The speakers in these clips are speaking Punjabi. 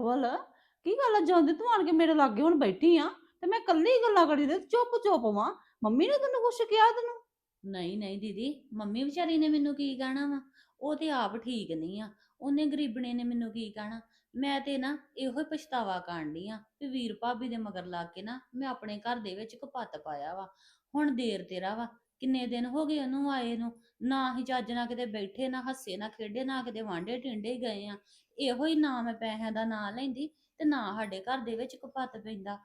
ਕਵਲ, ਕੀ ਗੱਲ ਆ? ਜਾਂਦੇ ਤੂੰ ਆਣ ਕੇ ਮੇਰੇ ਲਾਗੇ ਹੁਣ ਬੈਠੀ ਆ ਤੇ ਮੈਂ ਕੱਲੀ ਗੱਲਾਂ ਕਰੀ ਤੇ ਚੁੱਪ ਚੁੱਪ ਵਾਂ। ਮੰਮੀ ਨੇ ਤੈਨੂੰ ਕੁਛ ਕਿਹਾ ਤੈਨੂੰ? ਨਹੀਂ ਨਹੀਂ ਦੀਦੀ, ਮੰਮੀ ਵਿਚਾਰੀ ਨੇ ਮੈਨੂੰ ਕੀ ਕਹਿਣਾ ਵਾ? ਉਹ ਤੇ ਆਪ ਠੀਕ ਨਹੀਂ ਆ। ਉਹਨੇ ਗਰੀਬਣੇ ਨੇ ਮੈਨੂੰ ਕੀ ਕਹਿਣਾ? ਮੈਂ ਤੇ ਨਾ ਇਹੋ ਹੀ ਪਛਤਾਵਾ ਕਾਂਢੀ ਆ ਵੀ ਵੀਰ ਭਾਬੀ ਦੇ ਮਗਰ ਲੱਗ ਕੇ ਨਾ ਮੈਂ ਆਪਣੇ ਘਰ ਦੇ ਵਿੱਚ ਕਪੱਤ ਪਾਇਆ ਵਾ। ਹੁਣ ਦੇਰ ਤੇਰਾ ਵਾ। ਕਿੰਨੇ ਦਿਨ ਹੋ ਗਏ ਉਹਨੂੰ ਆਏ ਨੂੰ? ਨਾ ਹੀ ਚੱਜ ਨਾਲ ਕਿਤੇ ਬੈਠੇ, ਨਾ ਹੱਸੇ, ਨਾ ਖੇਡੇ, ਨਾ ਕਿਤੇ ਵਾਂਡੇ ਟਿੰਡੇ ਗਏ ਆ। ਇਹੋ ਹੀ ਨਾ ਮੈਂ ਪੈਸਿਆਂ ਦਾ ਨਾਂ ਲੈਂਦੀ ਤੇ ਨਾ ਸਾਡੇ ਘਰ ਦੇ ਵਿੱਚ ਕਪੱਤ ਪੈਂਦਾ।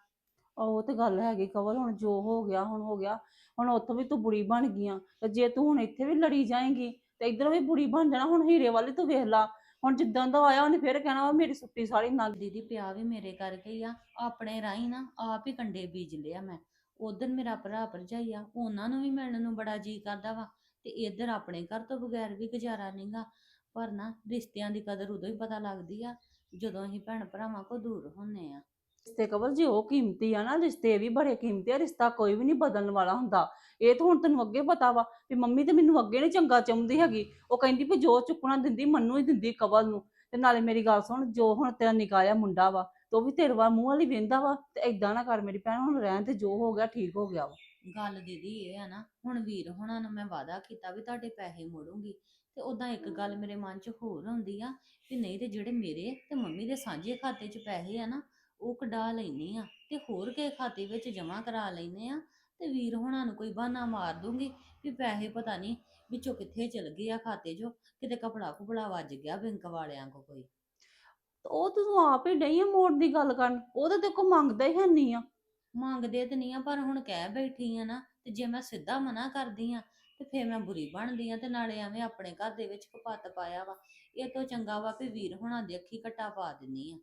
ਉਹ ਤੇ ਗੱਲ ਹੈਗੀ ਕਵਲ ਹੁਣ ਜੋ ਹੋ ਗਿਆ ਹੁਣ ਹੋ ਗਿਆ। ਹੁਣ ਉੱਥੋਂ ਵੀ ਤੂੰ ਬੁਰੀ ਬਣ ਗਈ ਆ ਤੇ ਜੇ ਤੂੰ ਹੁਣ ਇੱਥੇ ਵੀ ਲੜੀ ਜਾਏਂਗੀ ਤੇ ਇੱਧਰ ਵੀ ਬੁਰੀ ਬਣ ਜਾਣਾ ਹੁਣ ਹੀਰੇ ਵਾਲੀ ਤੂੰ ਵੇਖ ਲਾ। ਹੁਣ ਜਿੱਦਾਂ ਦਾ ਆਇਆ ਉਹਨੇ ਫੇਰ ਕਹਿਣਾ ਵਾ ਮੇਰੀ ਸੁੱਤੀ ਸਾਰੀ ਨਗ। ਦੀਦੀ ਪਿਆ ਵੀ ਮੇਰੇ ਕਰਕੇ ਹੀ ਆ ਆਪਣੇ ਰਾਹੀਂ ਨਾ ਆਪ ਹੀ ਕੰਡੇ ਬੀਜ ਲਿਆ ਮੈਂ। ਉਧਰ ਮੇਰਾ ਭਰਾ ਭਰਜਾਈ ਆ ਉਹਨਾਂ ਨੂੰ ਵੀ ਮਿਲਣ ਨੂੰ ਬੜਾ ਜੀ ਕਰਦਾ ਵਾ ਤੇ ਇੱਧਰ ਆਪਣੇ ਘਰ ਤੋਂ ਬਗੈਰ ਵੀ ਗੁਜ਼ਾਰਾ ਨਹੀਂਗਾ ਪਰ ਨਾ ਰਿਸ਼ਤਿਆਂ ਦੀ ਕਦਰ ਉਦੋਂ ਹੀ ਪਤਾ ਲੱਗਦੀ ਆ ਜਦੋਂ ਅਸੀਂ ਭੈਣ ਭਰਾਵਾਂ ਕੋ ਦੂਰ ਹੁੰਨੇ ਆ। ਰਿਸ਼ਤੇ ਕਵਲ ਜੇ ਉਹ ਕੀਮਤੀ ਆ ਨਾ ਰਿਸ਼ਤੇ ਵੀ ਬੜੇ ਕੀਮਤੀ ਆ ਰਿਸ਼ਤਾ ਕੋਈ ਵੀ ਨਹੀਂ ਬਦਲਣ ਵਾਲਾ ਹੁੰਦਾ। ਇਹ ਤਾਂ ਹੁਣ ਤੈਨੂੰ ਅੱਗੇ ਪਤਾ ਵਾ ਵੀ ਮੰਮੀ ਤੇ ਮੈਨੂੰ ਅੱਗੇ ਨਹੀਂ ਚੰਗਾ ਚਾਹੁੰਦੀ ਹੈਗੀ। ਉਹ ਕਹਿੰਦੀ ਵੀ ਜੋ ਚੁੱਕਣਾ ਦਿੰਦੀ ਮੰਨੂ ਹੀ ਦਿੰਦੀ ਕਵਲ ਨੂੰ। ਤੇ ਨਾਲੇ ਮੇਰੀ ਗੱਲ ਸੁਣ ਜੋ ਹੁਣ ਤੇਰਾ ਨਿਕਾਇਆ ਮੁੰਡਾ ਵਾ ਤੇ ਵੀ ਤੇਰੇ ਵੱਲ ਮੂੰਹ ਵਾਲੀ ਵੇਂਦਾ ਵਾ ਤੇ ਏਦਾਂ ਨਾ ਕਰ ਮੇਰੀ ਭੈਣ ਹੁਣ ਰਹਿਣ ਤੇ ਜੋ ਹੋ ਗਿਆ ਠੀਕ ਹੋ ਗਿਆ ਵਾ। ਗੱਲ ਦੀਦੀ ਇਹ ਆ ਨਾ ਹੁਣ ਵੀਰ ਹੁਣਾਂ ਨੂੰ ਮੈਂ ਵਾਅਦਾ ਕੀਤਾ ਵੀ ਤੁਹਾਡੇ ਪੈਸੇ ਮੋੜੂੰਗੀ। ਤੇ ਉਦਾਂ ਇੱਕ ਗੱਲ ਮੇਰੇ ਮਨ 'ਚ ਹੋਰ ਆਉਂਦੀ ਆ ਵੀ ਨਹੀਂ ਤੇ ਜਿਹੜੇ ਮੇਰੇ ਤੇ ਮੰਮੀ ਦੇ ਸਾਂਝੇ ਖਾਤੇ 'ਚ ਪੈਸੇ ਆ ਨਾ ਉਹ ਕਢਾ ਲੈਣੀ ਆ ਤੇ ਹੋਰ ਕਿਸੇ ਖਾਤੇ ਵਿੱਚ ਜਮ੍ਹਾਂ ਕਰਾ ਲੈਨੇ ਆ ਤੇ ਵੀਰ ਹੁਣਾਂ ਨੂੰ ਕੋਈ ਬਹਾਨਾ ਮਾਰ ਦੂੰਗੀ ਵੀ ਪੈਸੇ ਪਤਾ ਨਹੀਂ ਵਿੱਚੋਂ ਕਿੱਥੇ ਚਲ ਗਏ ਆ ਖਾਤੇ 'ਚੋਂ ਕਿਤੇ ਕਪੜਾ ਕੁਪੜਾ ਵੱਜ ਗਿਆ ਬੈਂਕ ਵਾਲਿਆਂ ਕੋ ਕੋਈ। ਤੇ ਉਹ ਤਾਂ ਤੂੰ ਆਪ ਹੀ ਡਈ ਆ ਮੋੜ ਦੀ ਗੱਲ ਕਰਨ ਉਹ ਤਾਂ ਕੋਲ ਮੰਗਦਾ ਹੀ ਹੈ ਨਹੀਂ ਆ। ਮੰਗਦੇ ਤੇ ਨਹੀਂ ਆ ਪਰ ਹੁਣ ਕਹਿ ਬੈਠੀ ਆ ਨਾ ਤੇ ਜੇ ਮੈਂ ਸਿੱਧਾ ਮਨਾ ਕਰਦੀ ਆ ਤੇ ਫੇਰ ਮੈਂ ਬੁਰੀ ਬਣਦੀ ਆ ਤੇ ਨਾਲੇ ਐਵੇਂ ਆਪਣੇ ਘਰ ਦੇ ਵਿੱਚ ਕਪੱਤ ਪਾਇਆ ਵਾ। ਇਹ ਤੋਂ ਚੰਗਾ ਵਾ ਵੀ ਵੀਰ ਹੁਣਾਂ ਦੇ ਅੱਖੀ ਘੱਟਾ ਪਾ ਦਿੰਨੀ ਆ।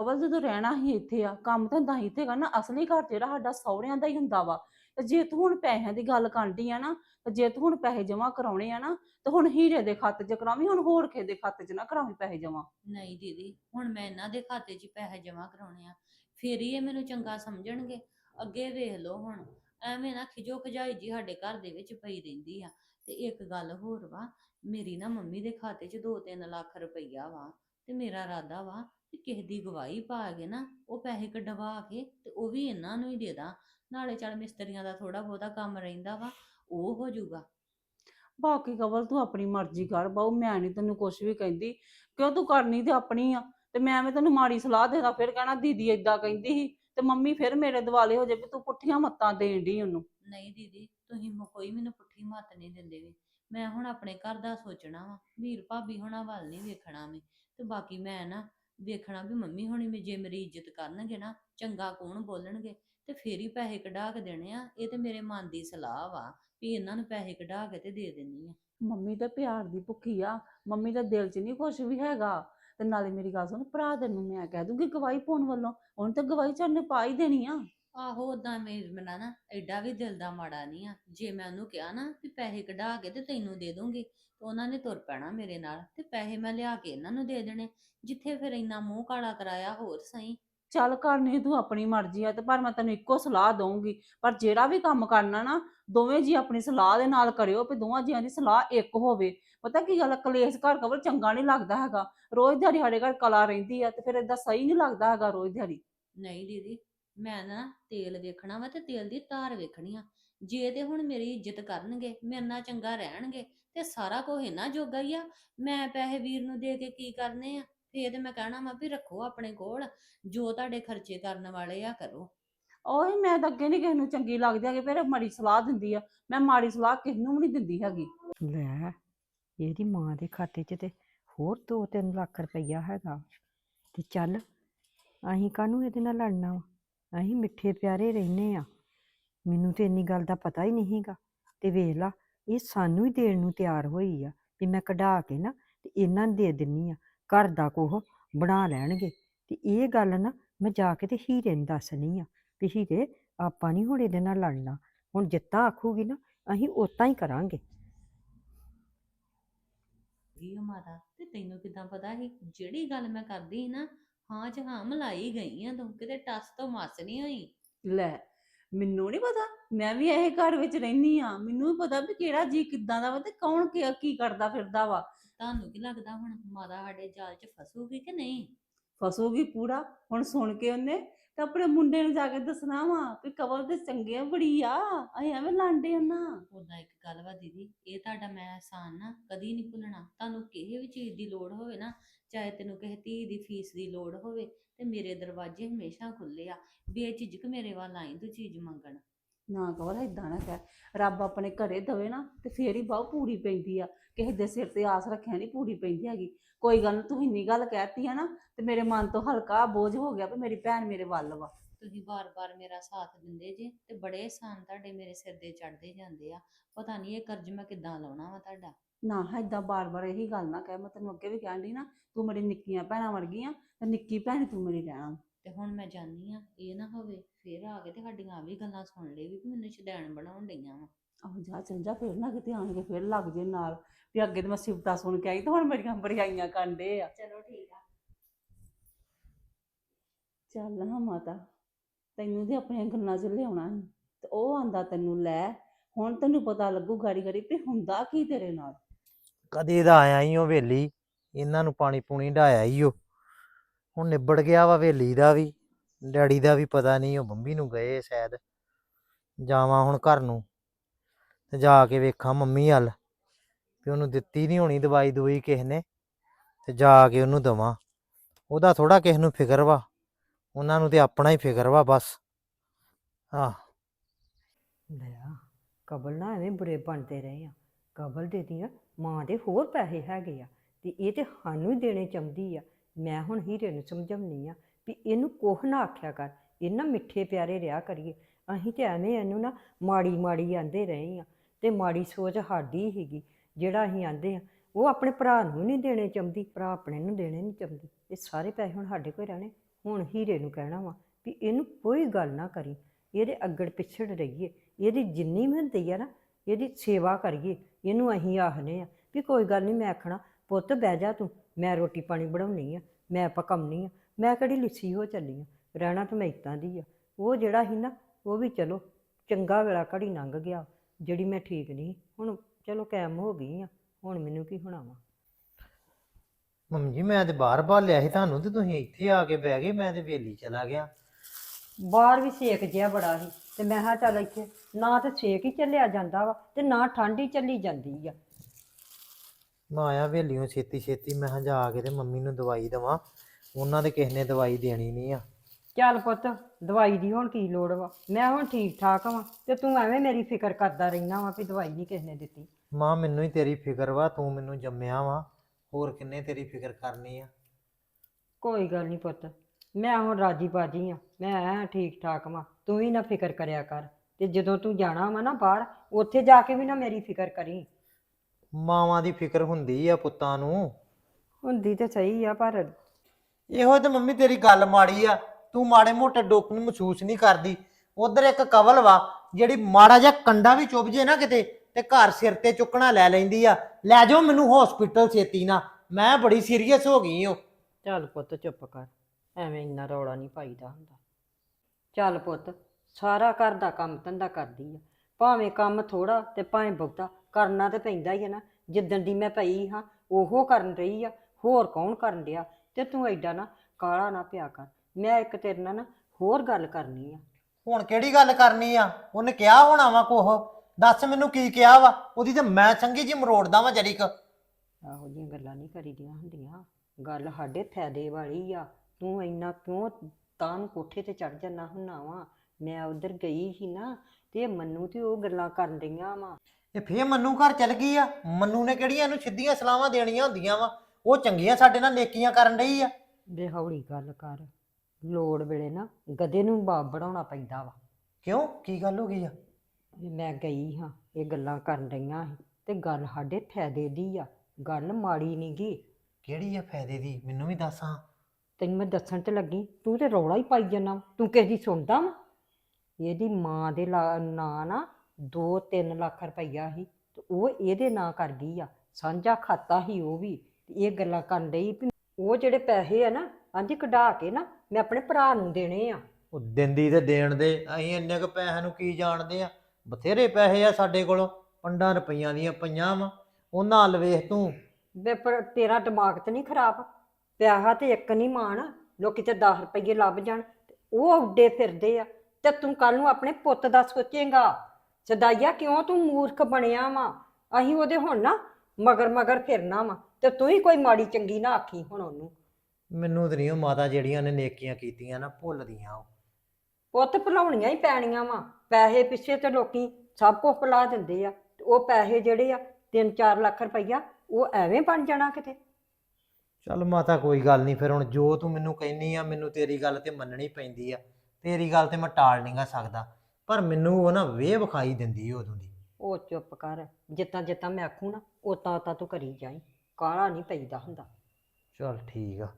ਕਵਲ ਜਦੋਂ ਰਹਿਣਾ ਹੀ ਇੱਥੇ ਆ, ਕੰਮ ਧੰਦਾ ਹੀ ਇੱਥੇ ਕਰਨਾ ਅਸਲੀ ਘਰ ਜਿਹੜਾ ਸਾਡਾ ਸਹੁਰਿਆਂ ਦਾ ਹੀ ਹੁੰਦਾ ਵਾ। ਤੇ ਜੇ ਤੂੰ ਹੁਣ ਪੈਸਿਆਂ ਦੀ ਗੱਲ ਕਰਦੀ ਆ ਨਾ, ਤੇ ਜੇ ਤੂੰ ਹੁਣ ਪੈਸੇ ਜਮ੍ਹਾਂ ਕਰਾਉਣੇ ਆ ਨਾ, ਤੇ ਹੁਣ ਹੀਰੇ ਦੇ ਖਾਤੇ 'ਚ ਕਰਾਵੀਂ, ਹੁਣ ਹੋਰ ਕਿਸੇ ਦੇ ਖਾਤੇ 'ਚ ਨਾ ਕਰਾਵੀਂ ਪੈਸੇ ਜਮ੍ਹਾਂ। ਨਹੀਂ ਦੀਦੀ, ਹੁਣ ਮੈਂ ਇਹਨਾਂ ਦੇ ਖਾਤੇ 'ਚ ਪੈਸੇ ਜਮ੍ਹਾਂ ਕਰਾਉਣੇ ਆ, ਫੇਰ ਹੀ ਇਹ ਮੈਨੂੰ ਚੰਗਾ ਸਮਝਣਗੇ। ਅੱਗੇ ਵੇਖ ਲਓ ਹੁਣ, ਐਵੇਂ ਨਾ ਖਿਜੋ ਖਜਾਈ ਜੀ ਸਾਡੇ ਘਰ ਦੇ ਵਿੱਚ ਪਈ ਰਹਿੰਦੀ ਆ। ਤੇ ਇੱਕ ਗੱਲ ਹੋਰ ਵਾ, ਮੇਰੀ ਨਾ ਮੰਮੀ ਦੇ ਖਾਤੇ 'ਚ 2-3 ਲੱਖ ਰੁਪਈਆ ਵਾ, ਤੇ ਮੇਰਾ ਇਰਾਦਾ ਵਾ ਕਿ ਕਿਸੇ ਦੀ ਗਵਾਹੀ ਪਾ ਕੇ ਨਾ, ਉਹ ਪੈਸੇ ਕਢਵਾ ਕੇ ਤੇ ਉਹ ਵੀ ਇਹਨਾਂ ਨੂੰ ਹੀ ਦੇ ਦਾਂ ਨਾਲੇ ਚੱਲ ਮਿਸਤਰੀਆਂ ਦਾ ਥੋੜਾ ਬਹੁਤਾ ਕੰਮ ਰਹਿੰਦਾ ਵਾ ਉਹ ਹੋ ਜਾਊਗਾ। ਬਾਕੀ ਕਵਲ ਤੂੰ ਆਪਣੀ ਮਰਜ਼ੀ ਕਰ ਬਾਊ ਮੈਂ ਨਹੀਂ ਤੈਨੂੰ ਕੁਝ ਵੀ ਕਹਿੰਦੀ ਕਿਉਂ ਤੂੰ ਕਰਨੀ ਤੇ ਆਪਣੀ ਆ ਤੇ ਮੈਂ ਐਵੇਂ ਤੈਨੂੰ ਮਾੜੀ ਸਲਾਹ ਦੇਦਾ ਫਿਰ ਕਹਿਣਾ ਦੀਦੀ ਏਦਾਂ ਕਹਿੰਦੀ ਸੀ ਤੇ ਮੰਮੀ ਫਿਰ ਮੇਰੇ ਦਿਵਾਲੇ ਹੋ ਜੇ ਵੀ ਤੂੰ ਪੁੱਠੀਆਂ ਮੱਤਾਂ ਦੇਣ ਡਈ ਉਹਨੂੰ। ਨਹੀਂ ਦੀਦੀ ਤੁਸੀਂ ਮ- ਕੋਈ ਮੈਨੂੰ ਪੁੱਠੀ ਮੱਤ ਨਹੀਂ ਦਿੰਦੇ ਵੀ ਮੈਂ ਹੁਣ ਆਪਣੇ ਘਰ ਦਾ ਸੋਚਣਾ ਵਾ ਵੀਰ ਭਾਬੀ ਹੋਣਾ ਵੱਲ ਨਹੀਂ ਵੇਖਣਾ ਮੈਂ ਤੇ ਬਾਕੀ ਮੈਂ ਨਾ ਵੇਖਣਾ ਵੀ ਮੰਮੀ ਹੋਣੀ ਮੇ ਜੇ ਮੇਰੀ ਇੱਜ਼ਤ ਕਰਨਗੇ ਨਾ, ਚੰਗਾ ਕੌਣ ਬੋਲਣਗੇ? ਤੇ ਫੇਰ ਹੀ ਪੈਸੇ ਕਢਾ ਕੇ ਦੇਣੇ ਆ, ਇਹ ਤੇ ਮੇਰੇ ਮਨ ਦੀ ਸਲਾਹ ਵਾ ਵੀ ਇਹਨਾਂ ਨੂੰ ਪੈਸੇ ਕਢਾ ਕੇ ਤੇ ਦੇ ਦੇਣੀ ਆ। ਮੰਮੀ ਤਾਂ ਪਿਆਰ ਦੀ ਭੁੱਖੀ ਆ, ਮੰਮੀ ਦਾ ਦਿਲ 'ਚ ਨਹੀਂ ਕੁਝ ਵੀ ਹੈਗਾ। ਤੇ ਨਾਲੇ ਮੇਰੀ ਗੱਲ ਸੁਣ, ਭਰਾ ਤੈਨੂੰ ਮੈਂ ਕਹਿ ਦੂੰਗੀ ਗਵਾਹੀ ਪਾਉਣ ਵੱਲੋਂ ਹੁਣ ਤਾਂ ਗਵਾਹੀ ਚੜਨੇ ਪਾ ਹੀ ਦੇਣੀ ਆ। ਆਹੋ ਉਦਾਂ ਮੇਰਾ ਨਾ ਐਡਾ ਵੀ ਦਿਲ ਦਾ ਮਾੜਾ ਨਹੀਂ ਆ। ਜੇ ਮੈਂ ਉਹਨੂੰ ਕਿਹਾ ਨਾ ਵੀ ਪੈਸੇ ਕਢਾ ਕੇ ਤੇ ਤੈਨੂੰ ਦੇ ਦੂੰਗੀ ਤੇ ਉਹਨਾਂ ਨੇ ਤੁਰ ਪੈਣਾ ਮੇਰੇ ਨਾਲ ਤੇ ਪੈਸੇ ਮੈਂ ਲਿਆ ਕੇ ਇਹਨਾਂ ਨੂੰ ਦੇ ਦੇਣੇ ਜਿੱਥੇ ਫਿਰ ਇੰਨਾ ਮੂੰਹ ਕਾਲਾ ਕਰਾਇਆ ਹੋਰ ਸਹੀ। ਚੱਲ ਕਰਨੀ ਤੂੰ ਆਪਣੀ ਮਰਜ਼ੀ ਆ ਤੇ ਪਰ ਮੈਂ ਤੈਨੂੰ ਇੱਕੋ ਸਲਾਹ ਦਊਂਗੀ ਪਰ ਜਿਹੜਾ ਵੀ ਕੰਮ ਕਰਨਾ ਨਾ ਦੋਵੇਂ ਜੀ ਆਪਣੀ ਸਲਾਹ ਦੇ ਨਾਲ ਕਰਿਓ ਵੀ ਦੋਵਾਂ ਜੀਆਂ ਦੀ ਸਲਾਹ ਇੱਕ ਹੋਵੇ। ਪਤਾ ਕੀ ਗੱਲ ਆ, ਕਲੇਸ਼ ਘਰ ਕਵਰ ਚੰਗਾ ਨਹੀਂ ਲੱਗਦਾ ਹੈਗਾ। ਰੋਜ਼ ਦਿਹਾੜੀ ਸਾਡੇ ਘਰ ਕਲਾ ਰਹਿੰਦੀ ਆ ਤੇ ਫਿਰ ਏਦਾਂ ਸਹੀ ਨਹੀਂ ਲੱਗਦਾ ਹੈਗਾ ਰੋਜ਼ ਦਿਹਾੜੀ। ਨਹੀਂ ਦੀਦੀ ਮੈਂ ਨਾ ਤੇਲ ਵੇਖਣਾ ਵਾ ਤੇ ਤੇਲ ਦੀ ਧਾਰ ਵੇਖਣੀ ਆ। ਜੇ ਤੇ ਹੁਣ ਮੇਰੀ ਇੱਜ਼ਤ ਕਰਨਗੇ ਮੇਰੇ ਨਾਲ ਚੰਗਾ ਰਹਿਣਗੇ ਤੇ ਸਾਰਾ ਕੁਝ ਇਹਨਾਂ ਜੋਗਾ ਹੀ ਆ। ਮੈਂ ਪੈਸੇ ਵੀਰ ਨੂੰ ਦੇ ਕੇ ਕੀ ਕਰਨੇ ਆ? ਫੇਰ ਤੇ ਮੈਂ ਕਹਿਣਾ ਵਾ ਵੀ ਰੱਖੋ ਆਪਣੇ ਕੋਲ ਜੋ ਤੁਹਾਡੇ ਖਰਚੇ ਕਰਨ ਵਾਲੇ ਆ ਕਰੋ। ਉਹੀ ਮੈਂ ਤਾਂ ਅੱਗੇ ਨਹੀਂ ਕਿਸੇ ਨੂੰ ਚੰਗੀ ਲੱਗਦੀ ਹੈਗੀ ਫਿਰ ਮਾੜੀ ਸਲਾਹ ਦਿੰਦੀ ਆ। ਮੈਂ ਮਾੜੀ ਸਲਾਹ ਕਿਸੇ ਨੂੰ ਵੀ ਨਹੀਂ ਦਿੰਦੀ ਹੈਗੀ। ਲੈ ਇਹਦੀ ਮਾਂ ਦੇ ਖਾਤੇ 'ਚ ਤੇ ਹੋਰ 2-3 ਲੱਖ ਰੁਪਈਆ ਹੈਗਾ। ਤੇ ਚੱਲ ਅਸੀਂ ਕਾਹਨੂੰ ਇਹਦੇ ਨਾਲ ਲੜਨਾ ਵਾ? ਅਸੀਂ ਮਿੱਠੇ ਪਿਆਰੇ ਰਹਿੰਦੇ ਆ ਮੈਨੂੰ ਤੇ ਇੰਨੀ ਗੱਲ ਦਾ ਪਤਾ ਹੀ ਨਹੀਂ ਗਾ ਤੇ ਵੇਖ ਲਾ, ਇਹ ਸਾਨੂੰ ਹੀ ਦੇਣ ਨੂੰ ਤਿਆਰ ਹੋਈ ਆ ਵੀ ਮੈਂ ਕਢਾ ਕੇ ਨਾ ਤੇ ਇਹਨਾਂ ਨੂੰ ਦੇ ਦਿੰਨੀ ਆ। ਘਰ ਦਾ ਕੋਹ ਬਣਾ ਲੈਣਗੇ। ਤੇ ਇਹ ਗੱਲ ਨਾ ਮੈਂ ਜਾ ਕੇ ਤੇ ਹੀਰੇ ਨੂੰ ਦੱਸਣੀ ਆ ਵੀ ਹੀਰੇ, ਆਪਾਂ ਨਹੀਂ ਹੁਣ ਇਹਦੇ ਨਾਲ ਲੜਨਾ। ਹੁਣ ਜਿੱਤਾ ਆਖੂਗੀ ਨਾ, ਅਸੀਂ ਉਤਾਂ ਹੀ ਕਰਾਂਗੇ। ਗਈ ਉਹ ਮਾਤਾ, ਤੇ ਤੈਨੂੰ ਕਿਦਾਂ ਪਤਾ ਸੀ? ਜਿਹੜੀ ਗੱਲ ਮੈਂ ਕਰਦੀ ਸੀ ਨਾ ਹਾਂ ਚ ਹਾਂ ਮਲਾਈ ਗਈ ਆ ਤੂੰ ਕਿਤੇ ਟਸ ਤੋਂ ਮਸ ਨਹੀਂ ਹੋਈ? ਲੈ ਮੈਨੂੰ ਨਹੀਂ ਪਤਾ ਮੈਂ ਵੀ ਇਹ ਘਰ ਵਿੱਚ ਰਹਿਨੀ ਆ ਮੈਨੂੰ ਵੀ ਪਤਾ ਵੀ ਕਿਹੜਾ ਜੀ ਕਿੱਦਾਂ ਦਾ ਵਾ ਤੇ ਕੌਣ ਕੀ ਕੀ ਕਰਦਾ ਫਿਰਦਾ ਵਾ। ਤੁਹਾਨੂੰ ਕੀ ਲੱਗਦਾ ਹੁਣ ਮਾਤਾ ਸਾਡੇ ਜਾਲ 'ਚ ਫਸੂਗੀ ਕਿ ਨਹੀਂ? ਫਸੂਗੀ ਪੂਰਾ ਹੁਣ ਸੁਣ ਕੇ ਉਹਨੇ ਤੇ ਆਪਣੇ ਮੁੰਡੇ ਨੂੰ ਜਾ ਕੇ ਦੱਸਣਾ ਵਾ ਵੀ ਕਵਲ ਤੇ ਚੰਗੇ ਬੜੀ ਆ ਅਸੀਂ ਐਵੇਂ ਲਾਂਡੇ ਉਹਨਾਂ ਉਦਾਂ ਇੱਕ ਗੱਲ ਵਾ ਦੀਦੀ ਇਹ ਤੁਹਾਡਾ ਮੈਂ ਅਹਿਸਾਨ ਨਾ ਕਦੀ ਨਹੀਂ ਭੁੱਲਣਾ। ਤੁਹਾਨੂੰ ਕਿਸੇ ਵੀ ਚੀਜ਼ ਦੀ ਲੋੜ ਹੋਵੇ ਨਾ ਚਾਹੇ ਤੈਨੂੰ ਕਿਸੇ ਧੀ ਦੀ ਫੀਸ ਦੀ ਲੋੜ ਹੋਵੇ ਤੇ ਮੇਰੇ ਦਰਵਾਜ਼ੇ ਹਮੇਸ਼ਾ ਖੁੱਲੇ ਆ ਬੇਝਿਜਕ ਮੇਰੇ ਵੱਲ ਆਈ ਤੂੰ ਚੀਜ਼ ਮੰਗਣ। ਨਾ ਕਵਲ ਏਦਾਂ ਨਾ ਕਹਿ। ਰੱਬ ਆਪਣੇ ਘਰੇ ਦਵੇ ਨਾ ਤੇ ਫੇਰ ਹੀ ਬਾਹ ਪੂਰੀ ਪੈਂਦੀ ਆ। ਕਿਸੇ ਦੇ ਸਿਰ ਤੇ ਆਸ ਰੱਖਿਆ ਨਹੀਂ ਪੂਰੀ ਪੈਂਦੀ ਹੈਗੀ। ਕੋਈ ਗੱਲ ਨੀ ਤੂੰ ਇੰਨੀ ਗੱਲ ਕਹਿਤੀ ਆ ਨਾ ਤੇ ਮੇਰੇ ਮਨ ਤੋਂ ਹਲਕਾ ਬੋਝ ਹੋ ਗਿਆ ਵੀ ਮੇਰੀ ਭੈਣ ਮੇਰੇ ਵੱਲ ਵਾ। ਤੁਸੀਂ ਬਾਰ-ਬਾਰ ਮੇਰਾ ਸਾਥ ਦਿੰਦੇ ਜੇ ਤੇ ਬੜੇ ਅਹਿਸਾਨ ਤੁਹਾਡੇ ਮੇਰੇ ਸਿਰ ਦੇ ਚੜਦੇ ਜਾਂਦੇ ਆ। ਪਤਾ ਨਹੀਂ ਇਹ ਕਰਜ਼ ਮੈਂ ਕਿੱਦਾਂ ਲਾਉਣਾ ਵਾ ਤੁਹਾਡਾ। ਨਾ ਏਦਾਂ ਬਾਰ-ਬਾਰ ਇਹੀ ਗੱਲ ਨਾ ਕਹਿ ਮੈਂ ਤੈਨੂੰ ਅੱਗੇ ਵੀ ਕਹਿਣ ਡਈ ਨਾ ਤੂੰ ਮੇਰੀ ਨਿੱਕੀਆਂ ਭੈਣਾਂ ਵਰਗੀ ਆ ਤੇ ਨਿੱਕੀ ਭੈਣ ਤੂੰ ਮੇਰੀ ਰਹਿਣਾ। ਤੇ ਹੁਣ ਮੈਂ ਜਾਣੀ ਆ ਇਹ ਨਾ ਹੋਵੇ ਫੇਰ ਆ ਕੇ ਤੇ ਸਾਡੀਆਂ ਆ ਵੀ ਗੱਲਾਂ ਸੁਣ ਲਈ ਵੀ ਮੈਨੂੰ ਸ਼ਦੈਣ ਬਣਾਉਣ ਡਈਆਂ ਵਾ। ਆਹੋ ਜਾ ਚੱਲ ਜਾ ਫਿਰ ਨਾ ਕਿਤੇ ਆਣ ਕੇ ਫਿਰ ਲੱਗ ਜੇ ਨਾਲ ਵੀ ਅੱਗੇ ਤੇ ਮੈਂ ਸਿਫਤਾਂ ਸੁਣ ਕੇ ਆਈ ਤੇ ਹੁਣ ਮੇਰੀਆਂ ਬੜਾਈਆਂ ਕਰਦੇ ਆ। ਚਲੋ ਠੀਕ ਆ। ਚੱਲ ਹਾਂ ਮਾਤਾ ਤੈਨੂੰ ਤੇ ਆਪਣੀਆਂ ਗੱਲਾਂ 'ਚ ਲਿਆਉਣਾ ਸੀ ਤੇ ਉਹ ਆਂਦਾ ਤੈਨੂੰ ਲੈ ਹੁਣ ਤੈਨੂੰ ਪਤਾ ਲੱਗੂ ਗਾੜੀ ਗਾੜੀ ਵੀ ਹੁੰਦਾ ਕੀ ਤੇਰੇ ਨਾਲ। ਕਦੇ ਦਾ ਆਇਆ ਹੀ ਉਹ ਵੇਲੀ ਇਹਨਾਂ ਨੂੰ ਪਾਣੀ ਪੂਣੀ ਢਾਇਆ ਹੀ ਉਹ ਹੁਣ ਨਿਬੜ ਗਿਆ ਵਾ ਵੇਲੀ ਦਾ ਵੀ, ਡੈਡੀ ਦਾ ਵੀ ਪਤਾ ਨਹੀਂ, ਉਹ ਮੰਮੀ ਨੂੰ ਗਏ ਸ਼ਾਇਦ। ਜਾਵਾਂ ਹੁਣ ਘਰ ਨੂੰ ਤੇ ਜਾ ਕੇ ਵੇਖਾਂ ਮੰਮੀ ਹਲ ਵੀ ਉਹਨੂੰ ਦਿੱਤੀ ਨਹੀਂ ਹੋਣੀ ਦਵਾਈ ਦਵਾਈ ਕਿਸ ਨੇ ਤੇ ਜਾ ਕੇ ਉਹਨੂੰ ਦਵਾਂ। ਉਹਦਾ ਥੋੜਾ ਕਿਸ ਨੂੰ ਫਿਕਰ ਵਾ, ਉਹਨਾਂ ਨੂੰ ਤੇ ਆਪਣਾ ਹੀ ਫਿਕਰ ਵਾ ਬਸ। ਆਹ। ਲਿਆ ਕਬਲ ਨਾ ਐਵੇਂ ਬੁਰੇ ਬਣਦੇ ਰਹੇ ਆ। ਕਬਲ ਦੇ ਦੀਆਂ ਮਾਂ ਦੇ ਹੋਰ ਪੈਸੇ ਹੈਗੇ ਆ ਤੇ ਇਹ ਤੇ ਸਾਨੂੰ ਹੀ ਦੇਣੇ ਚਾਹੁੰਦੀ ਆ। ਮੈਂ ਹੁਣ ਹੀਰੇ ਨੂੰ ਸਮਝਾਉਣੀ ਆ ਵੀ ਇਹਨੂੰ ਕੋਹ ਨਾ ਆਖਿਆ ਕਰ, ਇਹ ਨਾ ਮਿੱਠੇ ਪਿਆਰੇ ਰਿਹਾ ਕਰੀਏ। ਅਸੀਂ ਤੇ ਐਵੇਂ ਇਹਨੂੰ ਨਾ ਮਾੜੀ ਮਾੜੀ ਆਂਦੇ ਰਹੇ ਆ ਤੇ ਮਾੜੀ ਸੋਚ ਸਾਡੀ ਹੀਗੀ ਜਿਹੜਾ ਅਸੀਂ ਆਂਦੇ ਆ ਉਹ ਆਪਣੇ ਭਰਾ ਨੂੰ ਨਹੀਂ ਦੇਣੇ ਚਾਹੁੰਦੀ, ਭਰਾ ਆਪਣੇ ਨੂੰ ਦੇਣੇ ਨਹੀਂ ਚਾਹੁੰਦੀ। ਇਹ ਸਾਰੇ ਪੈਸੇ ਹੁਣ ਸਾਡੇ ਕੋਲ ਰਹਿਣੇ, ਹੁਣ ਹੀਰੇ ਨੂੰ ਕਹਿਣਾ ਵਾ ਵੀ ਇਹਨੂੰ ਕੋਈ ਗੱਲ ਨਾ ਕਰੀ, ਇਹਦੇ ਅੱਗੜ ਪਿੱਛੜ ਰਹੀਏ, ਇਹਦੀ ਜਿੰਨੀ ਮਿਹਨਤੀ ਆ ਨਾ, ਇਹਦੀ ਸੇਵਾ ਕਰੀਏ, ਇਹਨੂੰ ਅਸੀਂ ਆਖਨੇ ਆ ਵੀ ਕੋਈ ਗੱਲ ਨਹੀਂ, ਮੈਂ ਆਖਣਾ, ਪੁੱਤ ਬਹਿ ਜਾ ਤੂੰ ਮੈਂ ਰੋਟੀ ਪਾਣੀ ਬਣਾਉਣੀ ਆ ਮੈਂ ਪਕਾਉਣੀ ਆ ਮੈਂ ਕਿਹੜੀ ਲਿੱਸੀ ਹੋ ਚੱਲੀ ਆ ਰਹਿਣਾ ਤਾਂ ਮੈਂ ਇੱਦਾਂ ਦੀ ਆ। ਉਹ ਜਿਹੜਾ ਸੀ ਨਾ ਉਹ ਵੀ ਚਲੋ ਚੰਗਾ ਵੇਲਾ ਘੜੀ ਲੰਘ ਗਿਆ ਜਿਹੜੀ ਮੈਂ ਠੀਕ ਨਹੀਂ ਹੁਣ ਚਲੋ ਕਾਇਮ ਹੋ ਗਈ ਆ ਹੁਣ ਮੈਨੂੰ ਕੀ ਹੋਣਾ ਵਾ? ਮੰਮੀ ਜੀ ਮੈਂ ਤੇ ਬਾਹਰ ਭਾਲਿਆ ਸੀ ਤੁਹਾਨੂੰ ਤੇ ਤੁਸੀਂ ਇੱਥੇ ਆ ਕੇ ਬਹਿ ਗਏ ਮੈਂ ਤੇ ਵੇਲੀ ਚਲਾ ਗਿਆ। ਬਾਹਰ ਵੀ ਸੇਕ ਜਿਹਾ ਬੜਾ ਸੀ ਤੇ ਮੈਂ ਕਿਹਾ ਚੱਲ ਇੱਥੇ ਨਾ ਤੇ ਸੇਕ ਹੀ ਚੱਲਿਆ ਜਾਂਦਾ ਵਾ ਤੇ ਨਾ ਠੰਡ ਹੀ ਚੱਲੀ ਜਾਂਦੀ ਆ। ਮੈਂ ਆਇਆ ਵੇਲੀਓ ਛੇਤੀ ਛੇਤੀ ਮੈਂ ਕਿਹਾ ਜਾ ਕੇ ਤੇ ਮੰਮੀ ਨੂੰ ਦਵਾਈ ਦਵਾਂ। ਉਹਨਾਂ ਦੇ ਕਿਸੇ ਨੇ ਦਵਾਈ ਦੇਣੀ ਨਹੀਂ ਆ। ਚੱਲ ਪੁੱਤ ਦਵਾਈ ਦੀ ਹੁਣ ਕੀ ਲੋੜ ਵਾ? ਮੈਂ ਹੁਣ ਠੀਕ ਠਾਕ ਵਾਂ ਤੇ ਤੂੰ ਐਵੇਂ ਮੇਰੀ ਫਿਕਰ ਕਰਦਾ ਰਹਿਣਾ ਵਾ ਵੀ ਦਵਾਈ ਨਹੀਂ ਕਿਸ ਨੇ ਦਿੱਤੀ। ਮਾਂ ਮੈਨੂੰ ਹੀ ਤੇਰੀ ਫਿਕਰ ਵਾ ਤੂੰ ਮੈਨੂੰ ਜੰਮਿਆ ਵਾ। ਹੋਰ ਕਿੰਨੇ ਤੇਰੀ ਫਿਕਰ ਕਰਨੀ ਆ? ਕੋਈ ਗੱਲ ਨਹੀਂ ਪੁੱਤ ਮੈਂ ਹੁਣ ਰਾਜੀ ਬਾਜੀ ਆ ਮੈਂ ਐਂ ਠੀਕ ਠਾਕ ਵਾਂ ਤੂੰ ਵੀ ਨਾ ਫਿਕਰ ਕਰਿਆ ਕਰ। ਤੇ ਜਦੋਂ ਤੂੰ ਜਾਣਾ ਵਾ ਨਾ ਬਾਹਰ ਉੱਥੇ ਜਾ ਕੇ ਵੀ ਨਾ ਮੇਰੀ ਫਿਕਰ ਕਰੀ। ਮਾਵਾਂ ਦੀ ਫਿਕਰ ਹੁੰਦੀ ਆ ਪੁੱਤਾਂ ਨੂੰ। ਹੁੰਦੀ ਤੇ ਸਹੀ ਆ ਪਰ ਇਹੋ ਤੇ ਮੰਮੀ ਤੇਰੀ ਗੱਲ ਮਾੜੀ ਆ। ਤੂੰ ਮਾੜੇ ਮੋਟੇ ਦੁੱਖ ਨੂੰ ਮਹਿਸੂਸ ਨਹੀਂ ਕਰਦੀ। ਉਧਰ ਇੱਕ ਕਵਲ ਵਾ ਜਿਹੜੀ ਮਾੜਾ ਜਿਹਾ ਕੰਡਾ ਵੀ ਚੁੱਭ ਜੇ ਨਾ ਕਿਤੇ ਤੇ ਘਰ ਸਿਰ ਤੇ ਚੁੱਕਣਾ ਲੈ ਲੈਂਦੀ ਆ। ਲੈ ਜਾਓ ਮੈਨੂੰ ਹਸਪੀਟਲ ਛੇਤੀ ਨਾ ਮੈਂ ਬੜੀ ਸੀਰੀਅਸ ਹੋ ਗਈ ਓ ਚੱਲ ਪੁੱਤ ਚੁੱਪ ਕਰ। ਐਵੇਂ ਇੰਨਾ ਰੌਲਾ ਨਹੀਂ ਪਾਈਦਾ ਹੁੰਦਾ। ਚੱਲ ਪੁੱਤ ਸਾਰਾ ਘਰ ਦਾ ਕੰਮ ਧੰਦਾ ਕਰਦੀ ਆ। ਭਾਵੇਂ ਕੰਮ ਥੋੜਾ ਤੇ ਭਾਵੇਂ ਬਹੁਤਾ ਕਰਨਾ ਤੇ ਪੈਂਦਾ ਹੀ ਆ ਨਾ। ਜਿੱਦਣ ਦੀ ਮੈਂ ਪਈ ਹਾਂ ਉਹੋ ਕਰਨ ਰਹੀ ਆ ਹੋਰ ਕੌਣ ਕਰਨ ਡਿਆ? ਤੇ ਤੂੰ ਐਡਾ ਨਾ ਕਾਲਾ ਨਾ ਪਿਆ ਕਰ। ਮੈਂ ਇੱਕ ਤੇਰੇ ਨਾਲ ਨਾ ਹੋਰ ਗੱਲ ਕਰਨੀ ਆ। ਹੁਣ ਕਿਹੜੀ ਗੱਲ ਕਰਨੀ ਆ? ਉਹਨੇ ਕਿਹਾ ਹੋਣਾ ਵਾ ਕੋਹ ਦੱਸ ਮੈਨੂੰ ਕੀ ਕਿਹਾ ਵਾ? ਉਹਦੀ ਤੇ ਮੈਂ ਚੰਗੀ ਜੀ ਮਰੋੜਦਾ ਵਾਂ ਜਰੀ ਕ ਇਹੋ ਜਿਹੀਆਂ ਗੱਲਾਂ ਨਹੀਂ ਕਰੀਦੀਆਂ ਹੁੰਦੀਆਂ। ਗੱਲ ਸਾਡੇ ਫਾਇਦੇ ਵਾਲੀ ਆ। ਤੂੰ ਇੰਨਾ ਕਿਉਂ ਤਾਂ ਕੋਠੇ ਤੇ ਚੜ ਜਾਣਾ ਹੁੰਨਾ ਵਾ? ਮੈਂ ਉਧਰ ਗਈ ਸੀ ਨਾ ਤੇ ਮੰਨੂ ਤੇ ਉਹ ਗੱਲਾਂ ਕਰਨ ਡਈਆਂ ਵਾ। ਇਹ ਫੇਰ ਮੰਨੂ ਘਰ ਚਲ ਗਈ ਆ? ਮੰਨੂ ਨੇ ਕਿਹੜੀਆਂ ਇਹਨੂੰ ਸਿੱਧੀਆਂ ਸਲਾਹਾਂ ਦੇਣੀਆਂ ਹੁੰਦੀਆਂ ਵਾ? ਉਹ ਚੰਗੀਆਂ ਸਾਡੇ ਨਾਲ ਨੇਕੀਆਂ ਕਰਨ ਡਈ ਆ। ਬੇ ਹੌਲੀ ਗੱਲ ਕਰ ਲੋੜ ਵੇਲੇ ਨਾ ਗਧੇ ਨੂੰ ਬਾਪ ਬਣਾਉਣਾ ਪੈਂਦਾ ਵਾ। ਕਿਉਂ? ਕੀ ਗੱਲ ਹੋ ਗਈ ਆ? ਵੀ ਮੈਂ ਗਈ ਹਾਂ ਇਹ ਗੱਲਾਂ ਕਰਨ ਡਈਆਂ ਸੀ ਤੇ ਗੱਲ ਸਾਡੇ ਫਾਇਦੇ ਦੀ ਆ ਗੱਲ ਮਾੜੀ ਨੀ ਗੀ। ਕਿਹੜੀ ਆ ਫਾਇਦੇ ਦੀ? ਮੈਨੂੰ ਵੀ ਦੱਸ ਤੈਨੂੰ ਮੈਂ ਦੱਸਣ ਤੇ ਲੱਗੀ ਤੂੰ ਤੇ ਰੌਲਾ ਹੀ ਪਾਈ ਜਾਂਦਾ ਤੂੰ ਕਿਸੇ ਦੀ ਸੁਣਦਾ ਵਾ? ਇਹਦੀ ਮਾਂ ਦੇ ਲਾ- ਨਾਂ ਨਾ 2-3 ਲੱਖ ਰੁਪਈਆ ਸੀ ਤੇ ਉਹ ਇਹਦੇ ਨਾਂ ਕਰ ਗਈ ਆ। ਸਾਂਝਾ ਖਾਤਾ ਸੀ ਉਹ ਵੀ। ਤੇ ਇਹ ਗੱਲਾਂ ਕਰਨ ਡਈ ਵੀ ਉਹ ਜਿਹੜੇ ਪੈਸੇ ਆ ਨਾ ਆਂਦੀ ਕਢਾ ਕੇ ਨਾ ਮੈਂ ਆਪਣੇ ਭਰਾ ਨੂੰ ਦੇਣੇ ਆ। ਉਹ ਦਿੰਦੀ ਤੇ ਦੇਣ ਦੇ ਅਸੀਂ ਇੰਨੇ ਕੁ ਪੈਸਿਆਂ ਨੂੰ ਕੀ ਜਾਣਦੇ ਆ? ਬਥੇਰੇ ਪੈਸੇ ਆ ਸਾਡੇ ਕੋਲ ਪੰਡਾਂ ਰੁਪਈਆਂ ਦੀਆਂ ਪਈਆਂ ਵਾ। ਉਹਨਾਂ ਵੱਲ ਵੇਖ ਤੂੰ। ਵੇ ਪਰ ਤੇਰਾ ਦਿਮਾਗ ਤੇ ਨਹੀਂ ਖਰਾਬ? ਪਿਆਹਾ ਤੇ ਇੱਕ ਨਹੀਂ ਮਾਣ ਲੋਕੀ ਤੇ 10 ਰੁਪਏ ਲੱਭ ਜਾਣ। ਤੇ ਉਹ ਉੱਡੇ ਫਿਰਦੇ ਆ। ਤੇ ਤੂੰ ਕੱਲ ਨੂੰ ਆਪਣੇ ਪੁੱਤ ਦਾ ਸੋਚੇਂਗਾ ਸਦਾਈਆ ਕਿਉਂ ਤੂੰ ਮੂਰਖ ਬਣਿਆ ਵਾ? ਅਸੀਂ ਉਹਦੇ ਹੁਣ ਨਾ ਮਗਰ ਮਗਰ ਫਿਰਨਾ ਵਾ ਤੇ ਤੂੰ ਹੀ ਕੋਈ ਮਾੜੀ ਚੰਗੀ ਨਾ ਆਖੀ ਹੁਣ ਉਹਨੂੰ। ਮੈਨੂੰ ਤੇ ਨਹੀਂ ਉਹ ਮਾਤਾ ਜਿਹੜੀਆਂ ਨੇ ਨੇਕੀਆਂ ਕੀਤੀਆਂ ਨਾ ਭੁੱਲਦੀਆਂ ਉਹ। ਪੁੱਤ ਭੁਲਾਉਣੀਆਂ ਹੀ ਪੈਣੀਆਂ ਵਾ। ਪੈਸੇ ਪਿੱਛੇ ਤੇ ਲੋਕੀ ਸਭ ਕੁਝ ਭੁਲਾ ਦਿੰਦੇ ਆ। ਤੇ ਉਹ ਪੈਸੇ ਜਿਹੜੇ ਆ 3-4 ਲੱਖ ਰੁਪਈਆ ਉਹ ਐਵੇਂ ਬਣ ਜਾਣਾ ਕਿਤੇ। ਚੱਲ ਮਾਤਾ ਕੋਈ ਗੱਲ ਨਹੀਂ ਫਿਰ ਹੁਣ ਜੋ ਤੂੰ ਮੈਨੂੰ ਕਹਿੰਨੀ ਆ ਮੈਨੂੰ ਤੇਰੀ ਗੱਲ ਤੇ ਮੰਨਣੀ ਪੈਂਦੀ ਆ। ਤੇਰੀ ਗੱਲ ਤੇ ਮੈਂ ਟਾਲ ਨਹੀਂਗਾ ਸਕਦਾ। ਪਰ ਮੈਨੂੰ ਉਹ ਨਾ ਵੇਹ ਵਿਖਾਈ ਦਿੰਦੀ ਉਦੋਂ ਦੀ। ਉਹ ਚੁੱਪ ਕਰ ਜਿੱਤਾਂ ਜਿੱਤਾਂ ਮੈਂ ਆਖੂ ਨਾ ਉਤਾਂ ਉਤਾਂ ਤੂੰ ਕਰੀ ਜਾਈ ਕਾਲਾ ਨਹੀਂ ਪਈਦਾ ਹੁੰਦਾ। ਚੱਲ ਠੀਕ ਆ।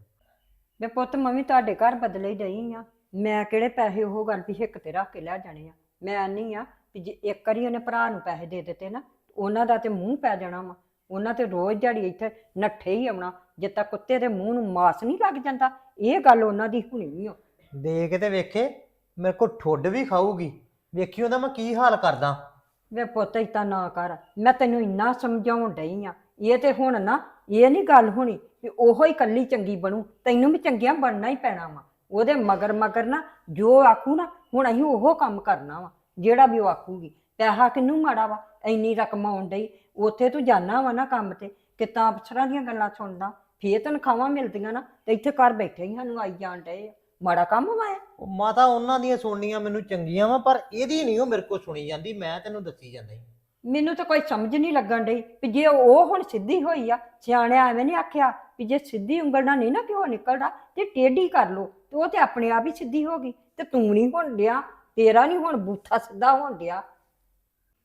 ਵੇ ਪੁੱਤ ਮੈਂ ਵੀ ਤੁਹਾਡੇ ਘਰ ਬਦਲੇ ਹੀ ਡਈ ਆ। ਮੈਂ ਕਿਹੜੇ ਪੈਸੇ ਉਹ ਗੱਲ ਵੀ ਹਿੱਕ ਤੇ ਰੱਖ ਕੇ ਲੈ ਜਾਣੇ ਆ। ਮੈਂ ਨਹੀਂ ਆ ਵੀ ਜੇ ਇੱਕ ਵਾਰੀ ਉਹਨੇ ਭਰਾ ਨੂੰ ਪੈਸੇ ਦੇ ਦਿੱਤੇ ਨਾ ਉਹਨਾਂ ਦਾ ਤੇ ਮੂੰਹ ਪੈ ਜਾਣਾ ਵਾ। ਉਹਨਾਂ ਤੇ ਰੋਜ਼ ਦਿਹਾੜੀ ਇੱਥੇ ਨੱਠੇ ਹੀ ਆਉਣਾ। ਜਿੱਦਾਂ ਕੁੱਤੇ ਦੇ ਮੂੰਹ ਨੂੰ ਮਾਸ ਨਹੀਂ ਲੱਗ ਜਾਂਦਾ। ਇਹ ਗੱਲ ਉਹਨਾਂ ਦੀ ਹੁਣੀ ਓ। ਦੇ ਕੇ ਤੇ ਵੇਖੇ, ਮੇਰੇ ਕੋਲ ਠੁੱਡ ਵੀ ਖਾਊਗੀ। ਵੇਖੀ ਉਹਦਾ ਮੈਂ ਕੀ ਹਾਲ ਕਰਦਾ। ਵੇ ਪੁੱਤ ਇਤਾਂ ਨਾ ਕਰ। ਮੈਂ ਤੈਨੂੰ ਇੰਨਾ ਸਮਝਾਉਣ ਡਈ ਆ। ਇਹ ਤੇ ਹੁਣ ਨਾ, ਇਹ ਨਹੀਂ ਗੱਲ ਹੋਣੀ ਵੀ ਉਹੋ ਹੀ ਕੱਲੀ ਚੰਗੀ ਬਣੂ। ਤੈਨੂੰ ਵੀ ਚੰਗੀਆਂ ਬਣਨਾ ਹੀ ਪੈਣਾ ਵਾ। ਉਹਦੇ ਮਗਰ ਮਗਰ ਨਾ, ਜੋ ਆਖੂ ਨਾ, ਹੁਣ ਅਸੀਂ ਉਹ ਕੰਮ ਕਰਨਾ ਵਾ, ਜਿਹੜਾ ਵੀ ਉਹ ਆਖੂਗੀ। ਪੈਸਾ ਕਿੰਨੂੰ ਮਾੜਾ ਵਾ? ਇੰਨੀ ਰਕਮ ਆਉਣ ਡਈ। ਉੱਥੇ ਤੂੰ ਜਾਣਾ ਵਾ ਨਾ ਕੰਮ ਤੇ ਕਿਤਾਂ ਅਫਸਰਾਂ ਦੀਆਂ ਗੱਲਾਂ ਸੁਣਦਾ। ਫੇਰ ਤਨਖਾਹਾਂ ਮਿਲਦੀਆਂ ਨਾ, ਤੇ ਇੱਥੇ ਘਰ ਬੈਠੇ ਹੀ ਸਾਨੂੰ ਆਈ ਜਾਣ ਡਏ ਆ। ਮਾੜਾ ਕੰਮ ਵਾ ਇਹ? ਉਹ ਮਾਤਾ ਉਹਨਾਂ ਦੀਆਂ ਸੁਣਨੀਆਂ ਮੈਨੂੰ ਚੰਗੀਆਂ ਵਾ ਪਰ ਇਹਦੀ ਨਹੀਂ ਉਹ ਮੇਰੇ ਕੋਲ ਸੁਣੀ ਜਾਂਦੀ ਮੈਂ ਤੈਨੂੰ ਦੱਸੀ ਜਾਂਦਾ ਈ। ਮੈਨੂੰ ਤਾਂ ਕੋਈ ਸਮਝ ਨਹੀਂ ਲੱਗਣ ਡਈ ਵੀ ਜੇ ਉਹ ਹੁਣ ਸਿੱਧੀ ਹੋਈ ਆ ਸਿਆਣਿਆ ਐਵੇਂ ਨਹੀਂ ਆਖਿਆ ਵੀ ਜੇ ਸਿੱਧੀ ਉਂਗਲ ਨਾਲ ਨਹੀਂ ਨਾ ਕਿਉਂ ਨਿਕਲਦਾ ਤੇ ਟੇਢੀ ਕਰ ਲੋ ਤੇ ਉਹ ਤੇ ਆਪਣੇ ਆਪ ਹੀ ਸਿੱਧੀ ਹੋ ਗਈ ਤੇ ਤੂੰ ਨਹੀਂ ਹੁਣ ਡਿਆ ਤੇਰਾ ਨਹੀਂ ਹੁਣ ਬੂਥਾ ਸਿੱਧਾ ਹੋਣ ਡਿਆ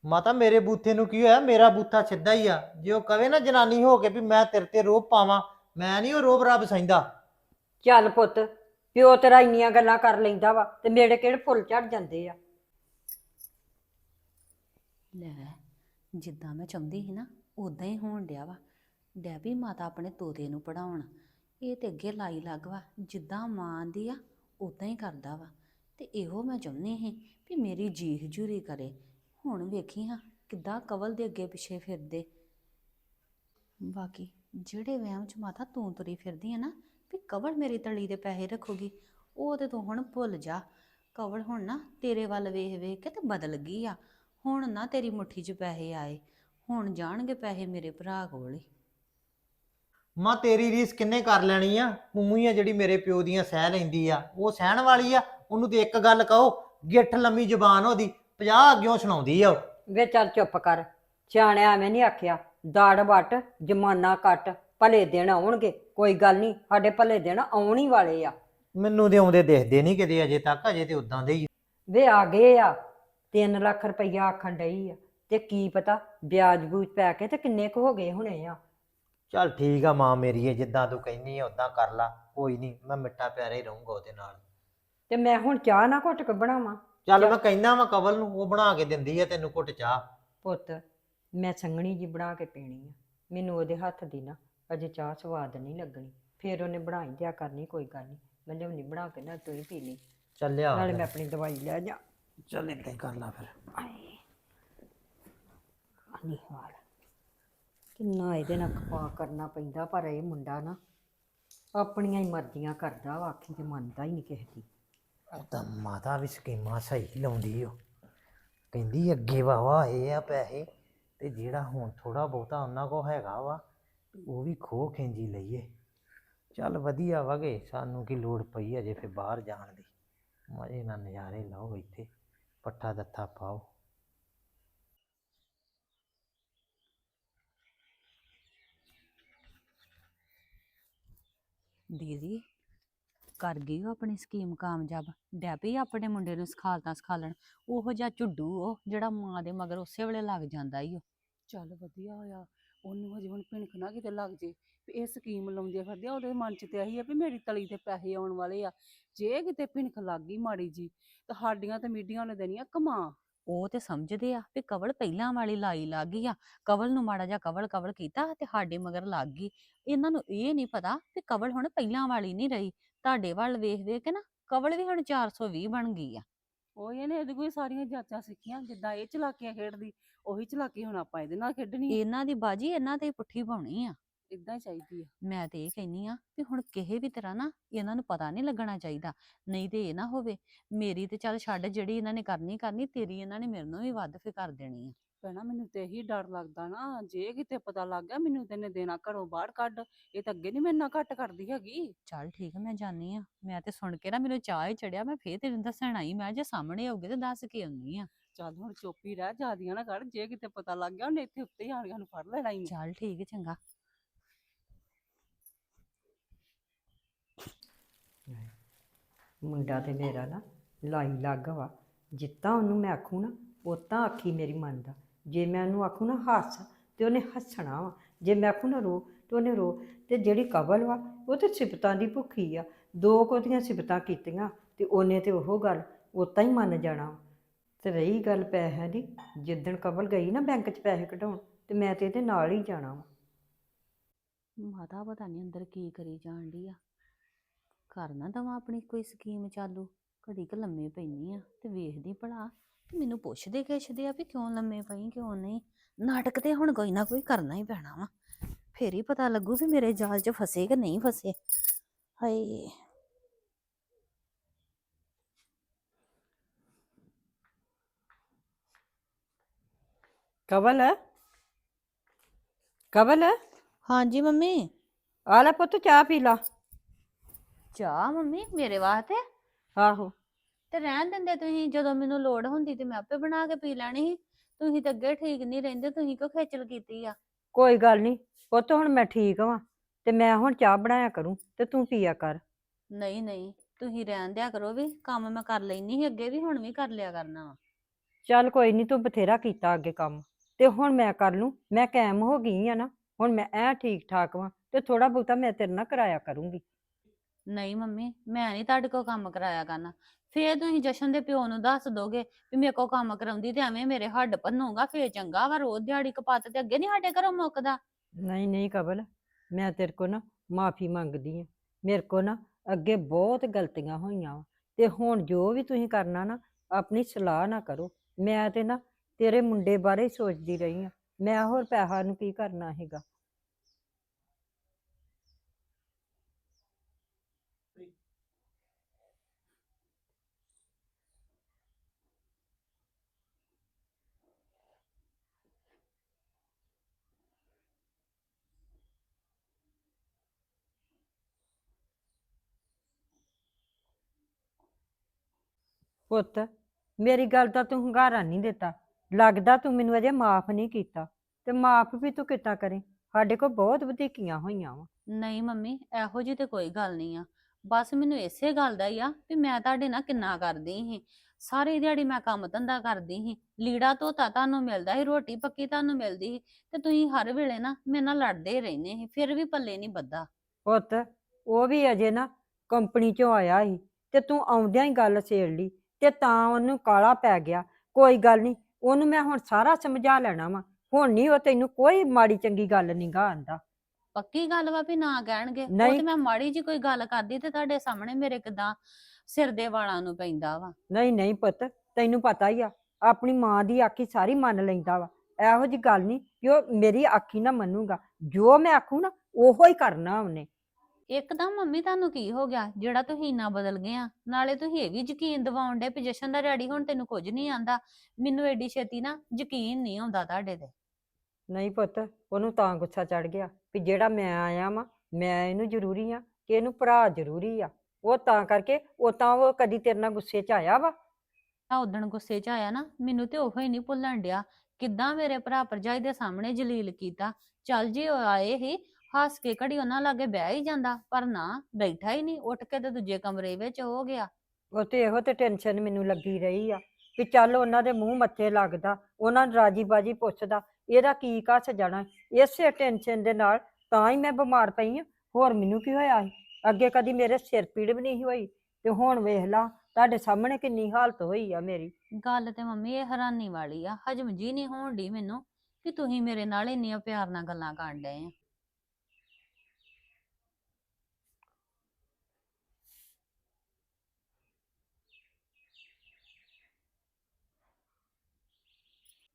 ਮਾਤਾ ਮੇਰੇ ਬੂਥੇ ਨੂੰ ਕੀ ਹੋਇਆ ਮੇਰਾ ਬੂਥਾ ਸਿੱਧਾ ਹੀ ਆ ਜੇ ਉਹ ਕਵੇ ਨਾ ਜਨਾਨੀ ਹੋ ਕੇ ਵੀ ਮੈਂ ਤੇਰੇ ਤੇ ਰੋਬ ਪਾਵਾਂ ਮੈਂ ਨਹੀਂ ਉਹ ਰੋਬ ਰੱਬ ਸੈਂਦਾ ਚੱਲ ਪੁੱਤ ਪਿਓ ਤੇਰਾ ਇੰਨੀਆਂ ਗੱਲਾਂ ਕਰ ਲੈਂਦਾ ਵਾ ਤੇ ਮੇਰੇ ਕਿਹੜੇ ਫੁੱਲ ਝੜ ਜਾਂਦੇ ਆ। ਲੈ, ਜਿੱਦਾਂ ਮੈਂ ਚਾਹੁੰਦੀ ਸੀ ਨਾ ਉਦਾਂ ਹੀ ਹੋਣ ਡਿਆ ਵਾ। ਡੈਬੀ ਮਾਤਾ ਆਪਣੇ ਤੋਤੇ ਨੂੰ ਪੜਾਉਣ ਇਹ ਤੇ ਅੱਗੇ ਲਾਈ ਲੱਗ ਵਾ, ਜਿੱਦਾਂ ਮਾਂ ਦੀ ਆ ਉਦਾਂ ਹੀ ਕਰਦਾ ਵਾ। ਤੇ ਇਹੋ ਮੈਂ ਚਾਹੁੰਦੀ ਸੀ ਵੀ ਮੇਰੀ ਜੀਹ ਜੂਰੀ ਕਰੇ। ਹੁਣ ਵੇਖੀ ਹਾਂ ਕਿੱਦਾਂ ਕਵਲ ਦੇ ਅੱਗੇ ਪਿੱਛੇ ਫਿਰਦੇ। ਬਾਕੀ ਜਿਹੜੇ ਵਹਿਮ ਚ ਮਾਤਾ ਤੂੰ ਤੁਰੀ ਫਿਰਦੀ ਆ ਨਾ ਵੀ ਕਵਲ ਮੇਰੀ ਤਲੀ ਦੇ ਪੈਸੇ ਰੱਖੂਗੀ ਉਹ ਤੇ ਤੂੰ ਹੁਣ ਭੁੱਲ ਜਾ। ਕਵਲ ਹੁਣ ਨਾ ਤੇਰੇ ਵੱਲ ਵੇਖ ਵੇਖ ਕੇ ਤੇ ਬਦਲ ਗਈ ਆ। ਹੁਣ ਨਾ ਤੇਰੀ ਮੁੱਠੀ 'ਚ ਪੈਸੇ ਆਏ ਹੁਣ ਜਾਣਗੇ ਪੈਸੇ ਮੇਰੇ ਭਰਾ ਕੋਲ ਹੀ। ਮਾਂ ਤੇਰੀ ਰੀਸ ਕਿੰਨੇ ਕਰ ਲੈਣੀ ਆ? ਤੂੰ ਹੀ ਆ ਜਿਹੜੀ ਮੇਰੇ ਪਿਓ ਦੀਆਂ ਸਹਿ ਲੈਂਦੀ ਆ। ਉਹ ਸਹਿਣ ਵਾਲੀ ਆ। ਉਹਨੂੰ ਤੇ ਇੱਕ ਗੱਲ ਕਹੋ ਗਿੱਠ ਲੰਮੀ ਜ਼ੁਬਾਨ ਉਹਦੀ 50 ਅੱਗਿਓਂ ਸੁਣਾਉਂਦੀ ਆ ਉਹ। ਵੇ ਚੱਲ ਚੁੱਪ ਕਰ। ਸਿਆਣਿਆ ਐਵੇਂ ਨਹੀਂ ਆਖਿਆ ਦਾੜ ਵੱਟ ਜਮਾਨਾ ਕੱਟ ਭਲੇ ਦਿਨ ਆਉਣਗੇ। ਕੋਈ ਗੱਲ ਨਹੀਂ ਸਾਡੇ ਭਲੇ ਦਿਨ ਆਉਣ ਹੀ ਵਾਲੇ ਆ। ਮੈਨੂੰ ਤੇ ਆਉਂਦੇ ਦਿਖਦੇ ਨਹੀਂ ਕਿਤੇ ਅਜੇ ਤੱਕ ਅਜੇ ਤੇ ਉਦਾਂ ਦੇ ਹੀ। ਵੇ ਆ ਗਏ ਆ 3 ਲੱਖ ਰੁਪਈਆ ਆਖਣ ਡਈ ਆ। ਤੇ ਕੀ ਪਤਾ ਵਿਆਜ ਬੂਜ ਪੈ ਕੇ ਤੇ ਕਿੰਨੇ ਕੁ ਹੋ ਗਏ ਹੋਣੇ ਆ। ਚੱਲ ਠੀਕ ਆ ਮਾਂ ਮੇਰੀ ਜਿੱਦਾਂ ਤੂੰ ਕਹਿੰਦੀ ਆ ਉਦਾਂ ਕਰ ਲਾ ਕੋਈ ਨਹੀਂ ਮੈਂ ਮਿੱਠਾ ਪਿਆਰਾ ਹੀ ਰਹੂੰਗਾ ਉਹਦੇ ਨਾਲ। ਤੇ ਮੈਂ ਹੁਣ ਚਾਹ ਨਾ ਘੁੱਟ ਕੇ ਬਣਾਵਾਂ। ਚੱਲ ਮੈਂ ਕਹਿੰਦਾ ਵਾਂ ਕਵਲ ਨੂੰ ਉਹ ਬਣਾ ਕੇ ਦਿੰਦੀ ਆ ਤੈਨੂੰ ਘੁੱਟ ਚਾਹ। ਪੁੱਤ ਮੈਂ ਸੰਘਣੀ ਜੀ ਬਣਾ ਕੇ ਪੀਣੀ ਆ। ਮੈਨੂੰ ਉਹਦੇ ਹੱਥ ਦੀ ਨਾ ਅਜੇ ਚਾਹ ਸਵਾਦ ਨਹੀਂ ਲੱਗਣੀ। ਫੇਰ ਉਹਨੇ ਬਣਾਈ ਦਿਆ ਕਰਨੀ ਕੋਈ ਗੱਲ ਨਹੀਂ। ਮੈਂ ਲਿਆਉਣੀ ਬਣਾ ਕੇ ਨਾ ਤੂੰ ਹੀ ਪੀ ਲਈ। ਚੱਲ ਲਿਆ ਨਾਲੇ ਮੈਂ ਆਪਣੀ ਦਵਾਈ ਲੈ ਜਾ। ਚੱਲ ਏਦਾਂ ਹੀ ਕਰ ਲਾ ਫਿਰ। ਆਏ ਹਾਲ। ਕਿੰਨਾ ਇਹਦੇ ਨਾਲ ਖਪਾ ਕਰਨਾ ਪੈਂਦਾ ਪਰ ਇਹ ਮੁੰਡਾ ਨਾ ਆਪਣੀਆਂ ਹੀ ਮਰਜ਼ੀਆਂ ਕਰਦਾ ਵਾ ਆਖੀ ਤੇ ਮੰਨਦਾ ਹੀ ਨਹੀਂ ਕਿਸੇ ਦੀ। ਤਾਂ ਮਾਤਾ ਵੀ ਸਕੀਮਾਂ ਸਹੀ ਲਾਉਂਦੀ ਓ। ਕਹਿੰਦੀ ਅੱਗੇ ਵਾਵਾ ਇਹ ਆ ਪੈਸੇ ਤੇ ਜਿਹੜਾ ਹੁਣ ਥੋੜਾ ਬਹੁਤਾ ਉਹਨਾਂ ਕੋ ਹੈਗਾ ਵਾ ਉਹ ਵੀ ਖੋ ਖਿੰਜੀ ਲਈਏ। ਚੱਲ ਵਧੀਆ ਵਗੇ ਸਾਨੂੰ ਕੀ ਲੋੜ ਪਈ ਅਜੇ ਫੇ ਬਾਹਰ ਜਾਣ ਦੀ। ਮਜ਼ੇ ਨਾਲ ਨਜ਼ਾਰੇ ਲਓ ਇੱਥੇ ਪੱਠਾ ਦੱਥਾ ਪਾਓ। ਦੀਦੀ ਕਰ ਗਈ ਉਹ ਆਪਣੀ ਸਕੀਮ ਕਾਮਯਾਬ। ਡੈਪੀ ਆਪਣੇ ਮੁੰਡੇ ਨੂੰ ਸਿਖਾਲਤਾ ਸਿਖਾਲਣ। ਉਹੋ ਜਿਹਾ ਝੁੱਡੂ ਉਹ ਜਿਹੜਾ ਮਾਂ ਦੇ ਮਗਰ ਉਸੇ ਵੇਲੇ ਲੱਗ ਜਾਂਦਾ ਈ ਉਹ ਚੱਲ ਵਧੀਆ ਹੋਇਆ ਉਹਨੂੰ ਹਜੇ ਹੁਣ ਭਿਣਕ ਨਾ ਕਿਤੇ ਲੱਗ ਜੇ ਵੀ ਇਹ ਸਕੀਮ ਲਾਉਂਦੇ ਫਿਰਦੇ ਆ, ਉਹਦੇ ਮਨ 'ਚ ਤੇ ਇਹੀ ਆ ਵੀ ਮੇਰੀ ਤਲੀ ਤੇ ਪੈਸੇ ਆਉਣ ਵਾਲੇ ਆ। ਜੇ ਕਿਤੇ ਭਿਣਕ ਲੱਗ ਗਈ ਮਾੜੀ ਜੀ, ਤਾਂ ਸਾਡੀਆਂ ਤੇ ਮੀਡੀਆਂ ਨੇ ਦੇਣੀਆਂ ਕਮਾ। ਉਹ ਤੇ ਸਮਝਦੇ ਆ ਵੀ ਕਵਲ ਪਹਿਲਾਂ ਵਾਲੀ ਲਾਈ ਲੱਗ ਗਈ ਆ, ਕਵਲ ਨੂੰ ਮਾੜਾ ਜਿਹਾ ਕਵਲ ਕਵਲ ਕੀਤਾ ਤੇ ਸਾਡੇ ਮਗਰ ਲੱਗ ਗਈ। ਇਹਨਾਂ ਨੂੰ ਇਹ ਨਹੀਂ ਪਤਾ ਵੀ ਕਵਲ ਹੁਣ ਪਹਿਲਾਂ ਵਾਲੀ ਨਹੀਂ ਰਹੀ। ਤੁਹਾਡੇ ਵੱਲ ਵੇਖ ਵੇਖ ਕੇ ਨਾ ਕਵਲ ਵੀ ਹੁਣ 420 ਬਣ ਗਈ ਆ। ਉਹ ਇਹਨੇ ਇਹਦੇ ਕੋਈ ਸਾਰੀਆਂ ਜਾਚਾਂ ਸਿੱਖੀਆਂ ਜਿੱਦਾਂ ਇਹ ਚਲਾਕੀਆਂ ਖੇਡਦੀ ਉਹੀ ਚਲਾਕੀ ਹੁਣ ਆਪਾਂ ਇਹਦੇ ਨਾਲ ਖੇਡਣੀ ਆ। ਇਹਨਾਂ ਦੀ ਬਾਜੀ ਇਹਨਾਂ ਤੇ ਹੀ ਪੁੱਠੀ ਪਾਉਣੀ ਆ। ਏਦਾਂ ਹੀ ਚਾਹੀਦੀ ਆ। ਮੈਂ ਤੇ ਇਹ ਕਹਿੰਨੀ ਆ ਵੀ ਹੁਣ ਕਿਸੇ ਵੀ ਤਰ੍ਹਾਂ ਨਾ ਇਹਨਾਂ ਨੂੰ ਪਤਾ ਨਹੀਂ ਲੱਗਣਾ ਚਾਹੀਦਾ ਨਹੀਂ ਤੇ ਇਹ ਨਾ ਹੋਵੇ ਮੇਰੀ ਤੇ ਚੱਲ ਛੱਡ ਜਿਹੜੀ ਇਹਨਾਂ ਨੇ ਕਰਨੀ ਕਰਨੀ ਤੇਰੀ ਇਹਨਾਂ ਨੇ ਮੇਰੇ ਨੂੰ ਵੀ ਵੱਧ ਫੇ ਕਰ ਦੇਣੀ ਆ। ਭੈਣਾ ਮੈਨੂੰ ਤੇ ਇਹੀ ਡਰ ਲੱਗਦਾ ਨਾ ਜੇ ਕਿਤੇ ਪਤਾ ਲੱਗ ਗਿਆ ਮੈਨੂੰ ਤੈਨੇ ਦੇਣਾ ਘਰੋਂ ਬਾਹਰ ਕੱਢ ਇਹ ਤਾਂ ਅੱਗੇ ਨਹੀਂ ਮੇਰੇ ਨਾਲ ਘੱਟ ਕਰਦੀ ਹੈਗੀ। ਚੱਲ ਠੀਕ ਆ ਮੈਂ ਜਾਣੀ ਆ। ਮੈਂ ਤੇ ਸੁਣ ਕੇ ਨਾ ਮੈਨੂੰ ਚਾਹ ਹੀ ਚੜਿਆ ਮੈਂ ਫੇਰ ਤੈਨੂੰ ਦੱਸਣ ਆਈ ਮੈਂ ਜੇ ਸਾਹਮਣੇ ਆਉਗੇ ਤੇ ਦੱਸ ਕੇ ਆਉਣੀ ਆ। ਚੱਲ ਹੁਣ ਚੁੱਪ ਹੀ ਰਹਿ ਜਿਆਦੀਆਂ ਨਾ ਕਰ ਜੇ ਕਿਤੇ ਪਤਾ ਲੱਗ ਗਿਆ ਉਹਨੇ ਇੱਥੇ ਉੱਤੇ ਹੀ ਆਣ ਕੇ ਸਾਨੂੰ ਫੜ ਲੈਣਾ ਹੀ ਚੱਲ ਠੀਕ ਹੈ ਚੰਗਾ। ਮੁੰਡਾ ਤੇ ਮੇਰਾ ਨਾ ਲਾਈ ਲੱਗ ਵਾ ਜਿੱਤਾਂ ਉਹਨੂੰ ਮੈਂ ਆਖੂ ਨਾ ਉਤਾਂ ਆਖੀ ਮੇਰੀ ਮੰਨਦਾ ਜੇ ਮੈਂ ਉਹਨੂੰ ਆਖੂ ਨਾ ਹੱਸ, ਤੇ ਉਹਨੇ ਹੱਸਣਾ ਵਾ। ਜੇ ਮੈਂ ਆਖੂ ਨਾ ਰੋ, ਤੇ ਉਹਨੇ ਰੋ। ਤੇ ਜਿਹੜੀ ਕਬਲ ਵਾ, ਉਹ ਤੇ ਸਿਫਤਾਂ ਦੀ ਭੁੱਖੀ ਆ। ਦੋ ਕੋਦੀਆਂ ਸਿਫਤਾਂ ਕੀਤੀਆਂ, ਤੇ ਉਹਨੇ ਤੇ ਉਹ ਗੱਲ ਉਤਾਂ ਹੀ ਮੰਨ ਜਾਣਾ ਤੇ ਰਹੀ ਗੱਲ ਪੈਸਿਆਂ ਦੀ, ਜਿੱਦਣ ਕਬਲ ਗਈ ਨਾ ਬੈਂਕ 'ਚ ਪੈਸੇ ਕਢਾਉਣ, ਤੇ ਮੈਂ ਤੇ ਇਹਦੇ ਨਾਲ ਹੀ ਜਾਣਾ ਵਾ। ਮਾਤਾ ਪਤਾ ਨਹੀਂ ਅੰਦਰ ਕੀ ਕਰੀ ਜਾਣ ਡਈ ਆ। ਕਰ ਨਾ ਦਵਾਂ ਆਪਣੀ ਕੋਈ ਸਕੀਮ ਚਾਲੂ। ਘੜੀ ਕ ਲੰਮੇ ਪੈਣੀ ਆ, ਤੇ ਵੇਖਦੀ ਭਲਾ। ਮੈਨੂੰ ਪੁੱਛਦੇ ਕਿਛਦੇ ਆ ਵੀ ਕਿਉਂ ਲੰਮੇ ਪਈ ਕਿਉਂ ਨਹੀਂ। ਨਾਟਕ ਤੇ ਹੁਣ ਕੋਈ ਨਾ ਕੋਈ ਕਰਨਾ ਹੀ ਪੈਣਾ ਵਾ। ਫੇਰ ਹੀ ਪਤਾ ਲੱਗੂ ਵੀ ਮੇਰੇ ਜਾਲ 'ਚ ਫਸੇ ਕਿ ਨਹੀਂ ਫਸੇ। ਹਾਏ। ਕਬਲ ਕਬਲ ਹਾਂਜੀ ਮੰਮੀ। ਆ ਲੈ ਪੁੱਤ ਚਾਹ ਪੀ ਲਾ। ਚਾਹ ਮੰਮੀ ਮੇਰੇ ਵਾਸਤੇ? ਆਹੋ। ਤੇ ਰਹਿਣ ਦਿੰਦੇ ਤੁਸੀਂ? ਜਦੋਂ ਮੈਨੂੰ ਲੋੜ ਹੁੰਦੀ ਤੇ ਮੈਂ ਆਪੇ ਬਣਾ ਕੇ ਪੀ ਲੈਣੀ ਸੀ। ਤੁਸੀਂ ਤਾਂ ਅੱਗੇ ਠੀਕ ਨਹੀਂ ਰਹਿੰਦੇ ਤੁਸੀਂ ਕਿਉਂ ਖੇਚਲ ਕੀਤੀ ਆ? ਕੋਈ ਗੱਲ ਨਹੀਂ ਪੁੱਤ ਹੁਣ ਮੈਂ ਠੀਕ ਵਾਂ ਤੇ ਮੈਂ ਹੁਣ ਚਾਹ ਬਣਾਇਆ ਕਰੂੰ ਤੇ ਤੂੰ ਪੀਆ ਕਰ। ਨਹੀਂ ਨਹੀਂ ਤੁਸੀਂ ਰਹਿਣ ਦਿਆ ਕਰੋ ਵੀ ਕੰਮ ਮੈਂ ਕਰ ਲੈਣੀ ਸੀ ਅੱਗੇ ਵੀ ਹੁਣ ਵੀ ਕਰ ਲਿਆ ਕਰਨਾ ਵਾ। ਚੱਲ ਕੋਈ ਨਹੀਂ ਤੂੰ ਬਥੇਰਾ ਕੀਤਾ ਅੱਗੇ ਕੰਮ ਤੇ ਹੁਣ ਮੈਂ ਕਰ ਲੂੰ ਮੈਂ ਕਾਇਮ ਹੋ ਗਈ ਆ ਨਾ ਹੁਣ ਮੈਂ ਐ ਠੀਕ ਠਾਕ ਵਾਂ ਤੇ ਥੋੜਾ ਬਹੁਤਾ ਮੈਂ ਤੇਰੇ ਨਾਲ ਕਰਾਇਆ ਕਰੂੰਗੀ। ਨਹੀਂ ਮੰਮੀ ਮੈਂ ਨਹੀਂ ਤੁਹਾਡੇ ਕੋਲ ਕੰਮ ਕਰਾਇਆ ਕਰਨਾ। ਫੇਰ ਤੁਸੀਂ ਜਸ਼ਨ ਦੇ ਪਿਓ ਨੂੰ ਦੱਸ ਦੋਗੇ ਵੀ ਮੇਰੇ ਕੋਲ ਕੰਮ ਕਰਾਉਂਦੀ ਤੇ ਐਵੇਂ ਮੇਰੇ ਹੱਡ ਭੰਨੂਗਾ, ਫੇਰ ਚੰਗਾ ਵਾ ਰੋਜ਼ ਦਿਹਾੜੀ ਕਪੱਤ ਤੇ ਅੱਗੇ ਨਹੀਂ ਸਾਡੇ ਘਰੋਂ ਮੁੱਕਦਾ। ਨਹੀਂ ਨਹੀਂ ਕਬਲ ਮੈਂ ਤੇਰੇ ਕੋ ਨਾ ਮਾਫੀ ਮੰਗਦੀ ਆ ਮੇਰੇ ਕੋ ਨਾ ਅੱਗੇ ਬਹੁਤ ਗਲਤੀਆਂ ਹੋਈਆਂ ਵਾ ਤੇ ਹੁਣ ਜੋ ਵੀ ਤੁਸੀਂ ਕਰਨਾ ਨਾ, ਆਪਣੀ ਸਲਾਹ ਨਾ ਕਰੋ। ਮੈਂ ਤੇ ਨਾ ਤੇਰੇ ਮੁੰਡੇ ਬਾਰੇ ਹੀ ਸੋਚਦੀ ਰਹੀ ਆ ਮੈਂ ਹੋਰ ਪੈਸਾ ਨੂੰ ਕੀ ਕਰਨਾ ਹੈਗਾ? ਪੁੱਤ ਮੇਰੀ ਗੱਲ ਦਾ ਤੂੰ ਹੰਗਾਰਾ ਨਹੀਂ ਦਿੱਤਾ। ਲੱਗਦਾ ਤੂੰ ਮੈਨੂੰ ਅਜੇ ਮਾਫ ਨਹੀਂ ਕੀਤਾ। ਤੇ ਮਾਫ ਵੀ ਤੂੰ ਕਿੱਦਾਂ ਕਰੇ? ਸਾਡੇ ਕੋਲ ਬਹੁਤ ਵਧੀਕੀਆਂ ਹੋਈਆਂ ਵਾ। ਨਹੀਂ ਮੰਮੀ ਇਹੋ ਜੀ ਤੇ ਕੋਈ ਗੱਲ ਨਹੀਂ ਆ। ਬਸ ਮੈਨੂੰ ਇਸੇ ਗੱਲ ਦਾ ਹੀ ਆ ਵੀ ਮੈਂ ਤੁਹਾਡੇ ਨਾਲ ਕਿੰਨਾ ਕਰਦੀ ਸੀ। ਸਾਰੀ ਦਿਹਾੜੀ ਮੈਂ ਕੰਮ ਧੰਦਾ ਕਰਦੀ ਸੀ। ਲੀੜਾ ਧੋਤਾ ਤੁਹਾਨੂੰ ਮਿਲਦਾ ਸੀ ਰੋਟੀ ਪੱਕੀ ਤੁਹਾਨੂੰ ਮਿਲਦੀ ਸੀ। ਤੇ ਤੁਸੀਂ ਹਰ ਵੇਲੇ ਨਾ ਮੇਰੇ ਨਾਲ ਲੜਦੇ ਰਹਿੰਦੇ ਸੀ ਫਿਰ ਵੀ ਪੱਲੇ ਨਹੀਂ ਬੱਧਾ। ਪੁੱਤ ਉਹ ਵੀ ਅਜੇ ਨਾ ਕੰਪਨੀ ਚੋਂ ਆਇਆ ਸੀ ਤੇ ਤੂੰ ਆਉਂਦਿਆਂ ਹੀ ਗੱਲ ਛੇੜ ਲਈ। ਤੇ ਤਾਂ ਉਹਨੂੰ ਕਾਲਾ ਪੈ ਗਿਆ। ਕੋਈ ਗੱਲ ਨਹੀਂ ਉਹਨੂੰ ਮੈਂ ਹੁਣ ਸਾਰਾ ਸਮਝਾ ਲੈਣਾ ਵਾ। ਹੁਣ ਨਹੀਂ ਉਹ ਤੈਨੂੰ ਕੋਈ ਮਾੜੀ ਚੰਗੀ ਗੱਲ ਨਹੀਂ ਗਾ ਆਂਦਾ। ਪੱਕੀ ਗੱਲ ਵਾ ਵੀ ਨਾ ਕਹਿਣਗੇ। ਉਹ ਨਹੀਂ। ਤੇ ਮੈਂ ਮਾੜੀ ਜੀ ਕੋਈ ਗੱਲ ਕਰਦੀ ਤੇ ਤੁਹਾਡੇ ਸਾਹਮਣੇ ਮੇਰੇ ਕਿਦਾਂ ਸਿਰ ਦੇ ਵਾਲਾਂ ਨੂੰ ਪੈਂਦਾ ਵਾ। ਨਹੀਂ ਨਹੀਂ ਪੁੱਤ ਤੈਨੂੰ ਪਤਾ ਹੀ ਆ ਆਪਣੀ ਮਾਂ ਦੀ ਆਖੀ ਸਾਰੀ ਮੰਨ ਲੈਂਦਾ ਵਾ। ਇਹੋ ਜੀ ਗੱਲ ਨਹੀਂ ਕਿ ਉਹ ਮੇਰੀ ਆਖੀ ਨਾ ਮੰਨੂਗਾ। ਜੋ ਮੈਂ ਆਖੂ ਨਾ ਉਹੋ ਹੀ ਕਰਨਾ ਉਹਨੇ। ਇੱਕਦਮ ਮੰਮੀ ਤੁਹਾਨੂੰ ਕੀ ਹੋ ਗਿਆ? ਜਿਹੜਾ ਤੁਸੀਂ ਇੰਨਾ ਬਦਲ ਗਏ ਆ। ਨਾਲੇ ਤੁਸੀਂ ਇਹ ਵੀ ਯਕੀਨ ਦਿਵਾਉਣ ਡੇ ਪੋਜੀਸ਼ਨ ਦਾ ਡੈਡੀ ਹੁਣ ਤੈਨੂੰ ਕੁਝ ਨਹੀਂ ਆਂਦਾ। ਮੈਨੂੰ ਐਡੀ ਛੇਤੀ ਨਾ ਯਕੀਨ ਨਹੀਂ ਆਉਂਦਾ ਤੁਹਾਡੇ ਤੇ। ਨਹੀਂ ਪੁੱਤ ਉਹਨੂੰ ਤਾਂ ਗੁੱਸਾ ਚੜ ਗਿਆ ਵੀ ਜਿਹੜਾ ਮੈਂ ਆਇਆ ਵਾਂ ਮੈਂ ਇਹਨੂੰ ਜ਼ਰੂਰੀ ਆ ਕਿ ਇਹਨੂੰ ਭਰਾ ਜ਼ਰੂਰੀ ਆ। ਉਹ ਤਾਂ ਕਰਕੇ ਉਹ ਤਾਂ ਉਹ ਕਦੀ ਤੇਰੇ ਨਾਲ ਗੁੱਸੇ 'ਚ ਆਇਆ ਵਾ। ਆ ਉਦਣ ਗੁੱਸੇ 'ਚ ਆਇਆ ਨਾ ਮੈਨੂੰ ਤੇ ਉਹੋ ਹੀ ਨਹੀਂ ਭੁੱਲਣ ਡਿਆ। ਕਿੱਦਾਂ ਮੇਰੇ ਭਰਾ ਭਰਜਾਈ ਦੇ ਸਾਹਮਣੇ ਜਲੀਲ ਕੀਤਾ। ਚੱਲ ਜੇ ਉਹ ਆਏ ਹੀ ਹੱਸ ਕੇ ਘੜੀ ਉਹਨਾਂ ਲਾਗੇ ਬਹਿ ਹੀ ਜਾਂਦਾ ਪਰ ਨਾ ਬੈਠਾ ਹੀ ਨਹੀਂ ਉੱਠ ਕੇ ਤੇ ਦੂਜੇ ਕਮਰੇ ਵਿੱਚ ਹੋ ਗਿਆ। ਉਹ ਤੇ ਇਹੋ ਤੇ ਟੈਨਸ਼ਨ ਮੈਨੂੰ ਲੱਗੀ ਰਹੀ ਆ ਵੀ ਚੱਲ ਉਹਨਾਂ ਦੇ ਮੂੰਹ ਮੱਥੇ ਲੱਗਦਾ ਉਹਨਾਂ ਨੂੰ ਰਾਜੀ ਬਾਜੀ ਪੁੱਛਦਾ ਇਹਦਾ ਕੀ ਕੱਸ ਜਾਣਾ? ਇਸੇ ਟੈਨਸ਼ਨ ਦੇ ਨਾਲ ਤਾਂ ਹੀ ਮੈਂ ਬਿਮਾਰ ਪਈ ਆ ਹੋਰ ਮੈਨੂੰ ਕੀ ਹੋਇਆ ਸੀ? ਅੱਗੇ ਕਦੀ ਮੇਰੇ ਸਿਰ ਪੀੜ ਵੀ ਨਹੀਂ ਹੋਈ ਤੇ ਹੁਣ ਵੇਖ ਲਾ ਤੁਹਾਡੇ ਸਾਹਮਣੇ ਕਿੰਨੀ ਹਾਲਤ ਹੋਈ ਆ ਮੇਰੀ। ਗੱਲ ਤੇ ਮੰਮੀ ਇਹ ਹੈਰਾਨੀ ਵਾਲੀ ਆ ਹਜਮ ਜੀ ਨਹੀਂ ਹੋਣ ਡਈ ਮੈਨੂੰ ਕਿ ਤੁਸੀਂ ਮੇਰੇ ਨਾਲ ਇੰਨੀਆਂ ਪਿਆਰ ਨਾਲ ਗੱਲਾਂ ਕਰਨ ਡਏ ਆ।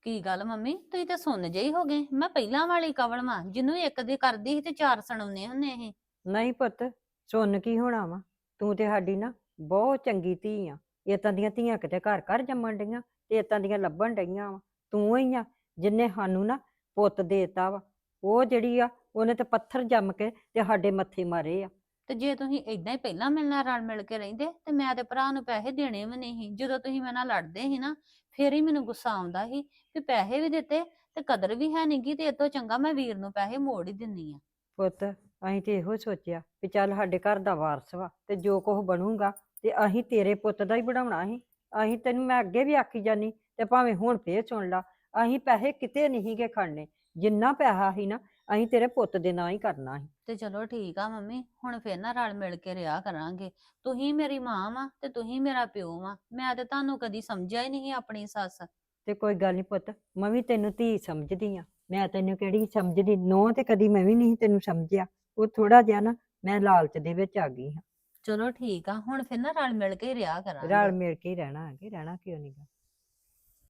ਕੀ ਗੱਲ ਮੰਮੀ? ਤੁਸੀਂ ਤਾਂ ਸੁਣ ਜਿਹੀ ਹੋ ਗਏ। ਮੈਂ ਪਹਿਲਾਂ ਵਾਲੀ ਕਵਲ ਮਾਂ ਜਿਹਨੂੰ ਇੱਕ ਦੀ ਕਰਦੀ ਸੀ ਤੇ ਚਾਰ ਸੁਣਾਉਨੇ ਹੁੰਨੇ ਇਹ। ਨਹੀਂ ਪੁੱਤ ਸੁਣ ਕੀ ਹੋਣਾ ਵਾ? ਤੂੰ ਤੇ ਸਾਡੀ ਨਾ ਬਹੁਤ ਚੰਗੀ ਧੀ ਆ। ਇਤਾਂ ਦੀਆਂ ਧੀਆਂ ਕਿਤੇ ਘਰ ਘਰ ਜੰਮਣ ਡਈਆਂ ਤੇ ਇਤਾਂ ਦੀਆਂ ਲੱਭਣ ਡਈਆਂ ਵਾ। ਤੂੰ ਹੀ ਆ, ਜਿੰਨੇ ਸਾਨੂੰ ਨਾ ਪੁੱਤ ਦੇਤਾ ਵਾ। ਉਹ ਜਿਹੜੀ ਆ, ਉਹਨੇ ਤੇ ਪੱਥਰ ਜੰਮ ਕੇ ਤੇ ਸਾਡੇ ਮੱਥੇ ਮਾਰੇ ਆ। ਤੇ ਜੇ ਤੁਸੀਂ ਇਦਾਂ ਹੀ ਪਹਿਲਾਂ ਮਿਲਣਾ ਰਲ ਮਿਲ ਕੇ ਰਹਿੰਦੇ, ਤੇ ਮੈਂ ਤੇ ਭਰਾ ਨੂੰ ਪੈਸੇ ਦੇਣੇ ਵੀ ਨਹੀਂ ਸੀ। ਜਦੋਂ ਤੁਸੀਂ ਮੇਰੇ ਨਾਲ ਲੜਦੇ ਸੀ ਨਾ, ਫੇਰ ਹੀ ਮੈਨੂੰ ਗੁੱਸਾ ਆਉਂਦਾ ਸੀ ਵੀ ਪੈਸੇ ਵੀ ਦਿੱਤੇ ਤੇ ਕਦਰ ਵੀ ਹੈ ਨਹੀਂਗੀ ਤੇ ਇਹ ਤੋਂ ਚੰਗਾ ਮੈਂ ਵੀਰ ਨੂੰ ਪੈਸੇ ਮੋੜ ਹੀ ਦਿੰਨੀ ਆ। ਪੁੱਤ, ਅਸੀਂ ਤੇ ਇਹੋ ਸੋਚਿਆ ਵੀ ਚੱਲ ਸਾਡੇ ਘਰ ਦਾ ਵਾਰਸ ਵਾ ਤੇ ਜੋ ਕੁਝ ਬਣੂਗਾ ਤੇ ਅਸੀਂ ਤੇਰੇ ਪੁੱਤ ਦਾ ਹੀ ਬਣਾਉਣਾ ਸੀ। ਅਸੀਂ ਤੈਨੂੰ ਮੈਂ ਅੱਗੇ ਵੀ ਆਖੀ ਜਾਨੀ ਤੇ ਭਾਵੇਂ ਹੁਣ ਫੇਰ ਸੁਣ ਲਾ, ਅਸੀਂ ਪੈਸੇ ਕਿਤੇ ਨਹੀਂ ਗੇ ਖੜਨੇ ਜਿੰਨਾ ਪੈਸਾ ਸੀ ਨਾ ਅਸੀਂ ਤੇਰੇ ਪੁੱਤ ਦੇ ਨਾਂ ਹੀ ਕਰਨਾ ਸੀ। ਤੇ ਚਲੋ ਠੀਕ ਆ ਮੰਮੀ ਹੁਣ ਫੇਰ ਨਾ ਰਲ ਮਿਲ ਕੇ ਰਿਹਾ ਕਰਾਂਗੇ। ਤੁਸੀਂ ਮੇਰੀ ਮਾਂ ਵਾ ਤੇ ਤੁਸੀਂ ਮੇਰਾ ਪਿਓ ਵਾ ਮੈਂ ਤੇ ਤੁਹਾਨੂੰ ਕਦੀ ਸਮਝਿਆ ਹੀ ਨਹੀਂ ਆਪਣੀ ਸੱਸ। ਤੇ ਕੋਈ ਗੱਲ ਨਹੀਂ ਪੁੱਤ ਮੈਂ ਵੀ ਤੈਨੂੰ ਧੀ ਸਮਝਦੀ ਆ। ਮੈਂ ਤੈਨੂੰ ਕਿਹੜੀ ਸਮਝਦੀ ਨੋ ਤੇ ਕਦੀ ਮੈਂ ਵੀ ਨਹੀਂ ਤੈਨੂੰ ਸਮਝਿਆ। ਉਹ ਥੋੜਾ ਜਿਹਾ ਨਾ ਮੈਂ ਲਾਲਚ ਦੇ ਵਿੱਚ ਆ ਗਈ ਹਾਂ। ਚਲੋ ਠੀਕ ਆ ਹੁਣ ਫੇਰ ਨਾ ਰਲ ਮਿਲ ਕੇ ਰਿਹਾ ਕਰਾਂਗੇ। ਰਲ ਮਿਲ ਕੇ ਹੀ ਰਹਿਣਾ ਹੈ ਕਿ ਰਹਿਣਾ ਕਿਉਂ ਨਹੀਂ ਗਾ।